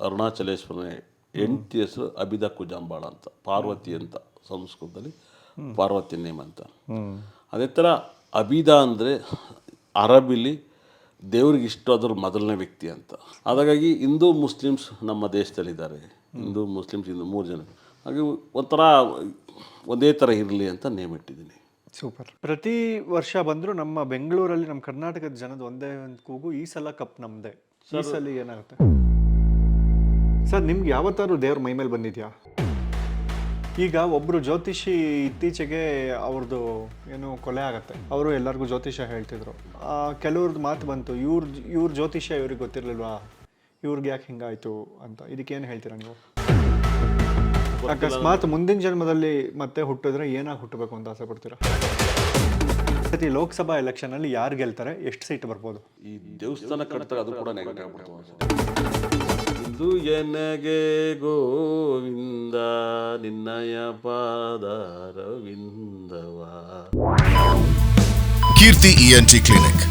ಅರುಣಾಚಲೇಶ್ವರನ ಹೆಂಡತಿ ಹೆಸರು ಅಬಿದ ಕುಜಾಂಬಾಳ ಅಂತ, ಪಾರ್ವತಿ ಅಂತ ಸಂಸ್ಕೃತದಲ್ಲಿ ಪಾರ್ವತಿ ನೇಮ್ ಅಂತ. ಅದೇ ಥರ ಅಬಿದ ಅಂದರೆ ಅರಬಿಲಿ ದೇವ್ರಿಗೆ ಇಷ್ಟವಾದ್ರ ಮೊದಲನೇ ವ್ಯಕ್ತಿ ಅಂತ. ಹಾಗಾಗಿ ಹಿಂದೂ ಮುಸ್ಲಿಮ್ಸ್ ನಮ್ಮ ದೇಶದಲ್ಲಿದ್ದಾರೆ. ಹಿಂದೂ ಮುಸ್ಲಿಮ್ಸ್ ಹಿಂದೂ ಮೂರು ಜನ. ಹಾಗೆ ಒಂಥರ ಒಂದೇ ಥರ ಇರಲಿ ಅಂತ ನೇಮ್ ಇಟ್ಟಿದ್ದೀನಿ. ಸೂಪರ್ ಪ್ರತಿ ವರ್ಷ ಬಂದರೂ ನಮ್ಮ ಬೆಂಗಳೂರಲ್ಲಿ ನಮ್ಮ ಕರ್ನಾಟಕದ ಜನದ ಒಂದೇ ಒಂದು ಕೂಗು ಈ ಸಲ ಕಪ್ ನಮ್ಮದೇ ಈ ಸಲ ಏನಾಗುತ್ತೆ? ಸರ್ ನಿಮ್ಗೆ ಯಾವತ್ತಾದ್ರೂ ದೇವ್ರ ಮೈ ಮೇಲೆ ಬಂದಿದ್ಯಾ? ಈಗ ಒಬ್ಬರು ಜ್ಯೋತಿಷಿ ಇತ್ತೀಚೆಗೆ ಅವ್ರದ್ದು ಏನು ಕೊಲೆ ಆಗುತ್ತೆ. ಅವರು ಎಲ್ಲರಿಗೂ ಜ್ಯೋತಿಷ್ಯ ಹೇಳ್ತಿದ್ರು. ಕೆಲವ್ರದ್ದು ಮಾತು ಬಂತು ಇವ್ರ ಇವ್ರ ಜ್ಯೋತಿಷ್ಯ ಇವ್ರಿಗೆ ಗೊತ್ತಿರಲಿಲ್ವಾ? ಇವ್ರಿಗೆ ಯಾಕೆ ಹಿಂಗಾಯ್ತು ಅಂತ. ಇದಕ್ಕೇನು ಹೇಳ್ತೀರಾ ನೀವು? ಅಕಸ್ಮಾತ್ ಮುಂದಿನ ಜನ್ಮದಲ್ಲಿ ಮತ್ತೆ ಹುಟ್ಟಿದ್ರೆ ಏನಾಗಿ ಹುಟ್ಟಬೇಕು ಅಂತ ಆಸೆ ಪಡ್ತೀರಾ? ಸತಿ ಲೋಕಸಭಾ ಎಲೆಕ್ಷನ್ ಅಲ್ಲಿ ಯಾರು ಗೆಲ್ತಾರೆ ಎಷ್ಟು ಸೀಟ್ ಬರ್ಬೋದು? ಈ ದೇವಸ್ಥಾನ ಕಟ್ತಾರೆ ಅದು ಕೂಡ ನೆಗೆಟಿವ್ ಆಗ್ಬಿಡ್ತು ಇದು ಎನಗೆ ಗೋವಿಂದ ನಿನ್ನಯ ಪಾದಾರವಿಂದವ ಕೀರ್ತಿ ಇಎನ್ಟಿ ಕ್ಲಿನಿಕ್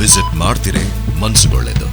ವಿಸಿಟ್ ಮಾಡ್ತಿರೇ ಮನ್ಸುಗೊಳ್ಳೆದು.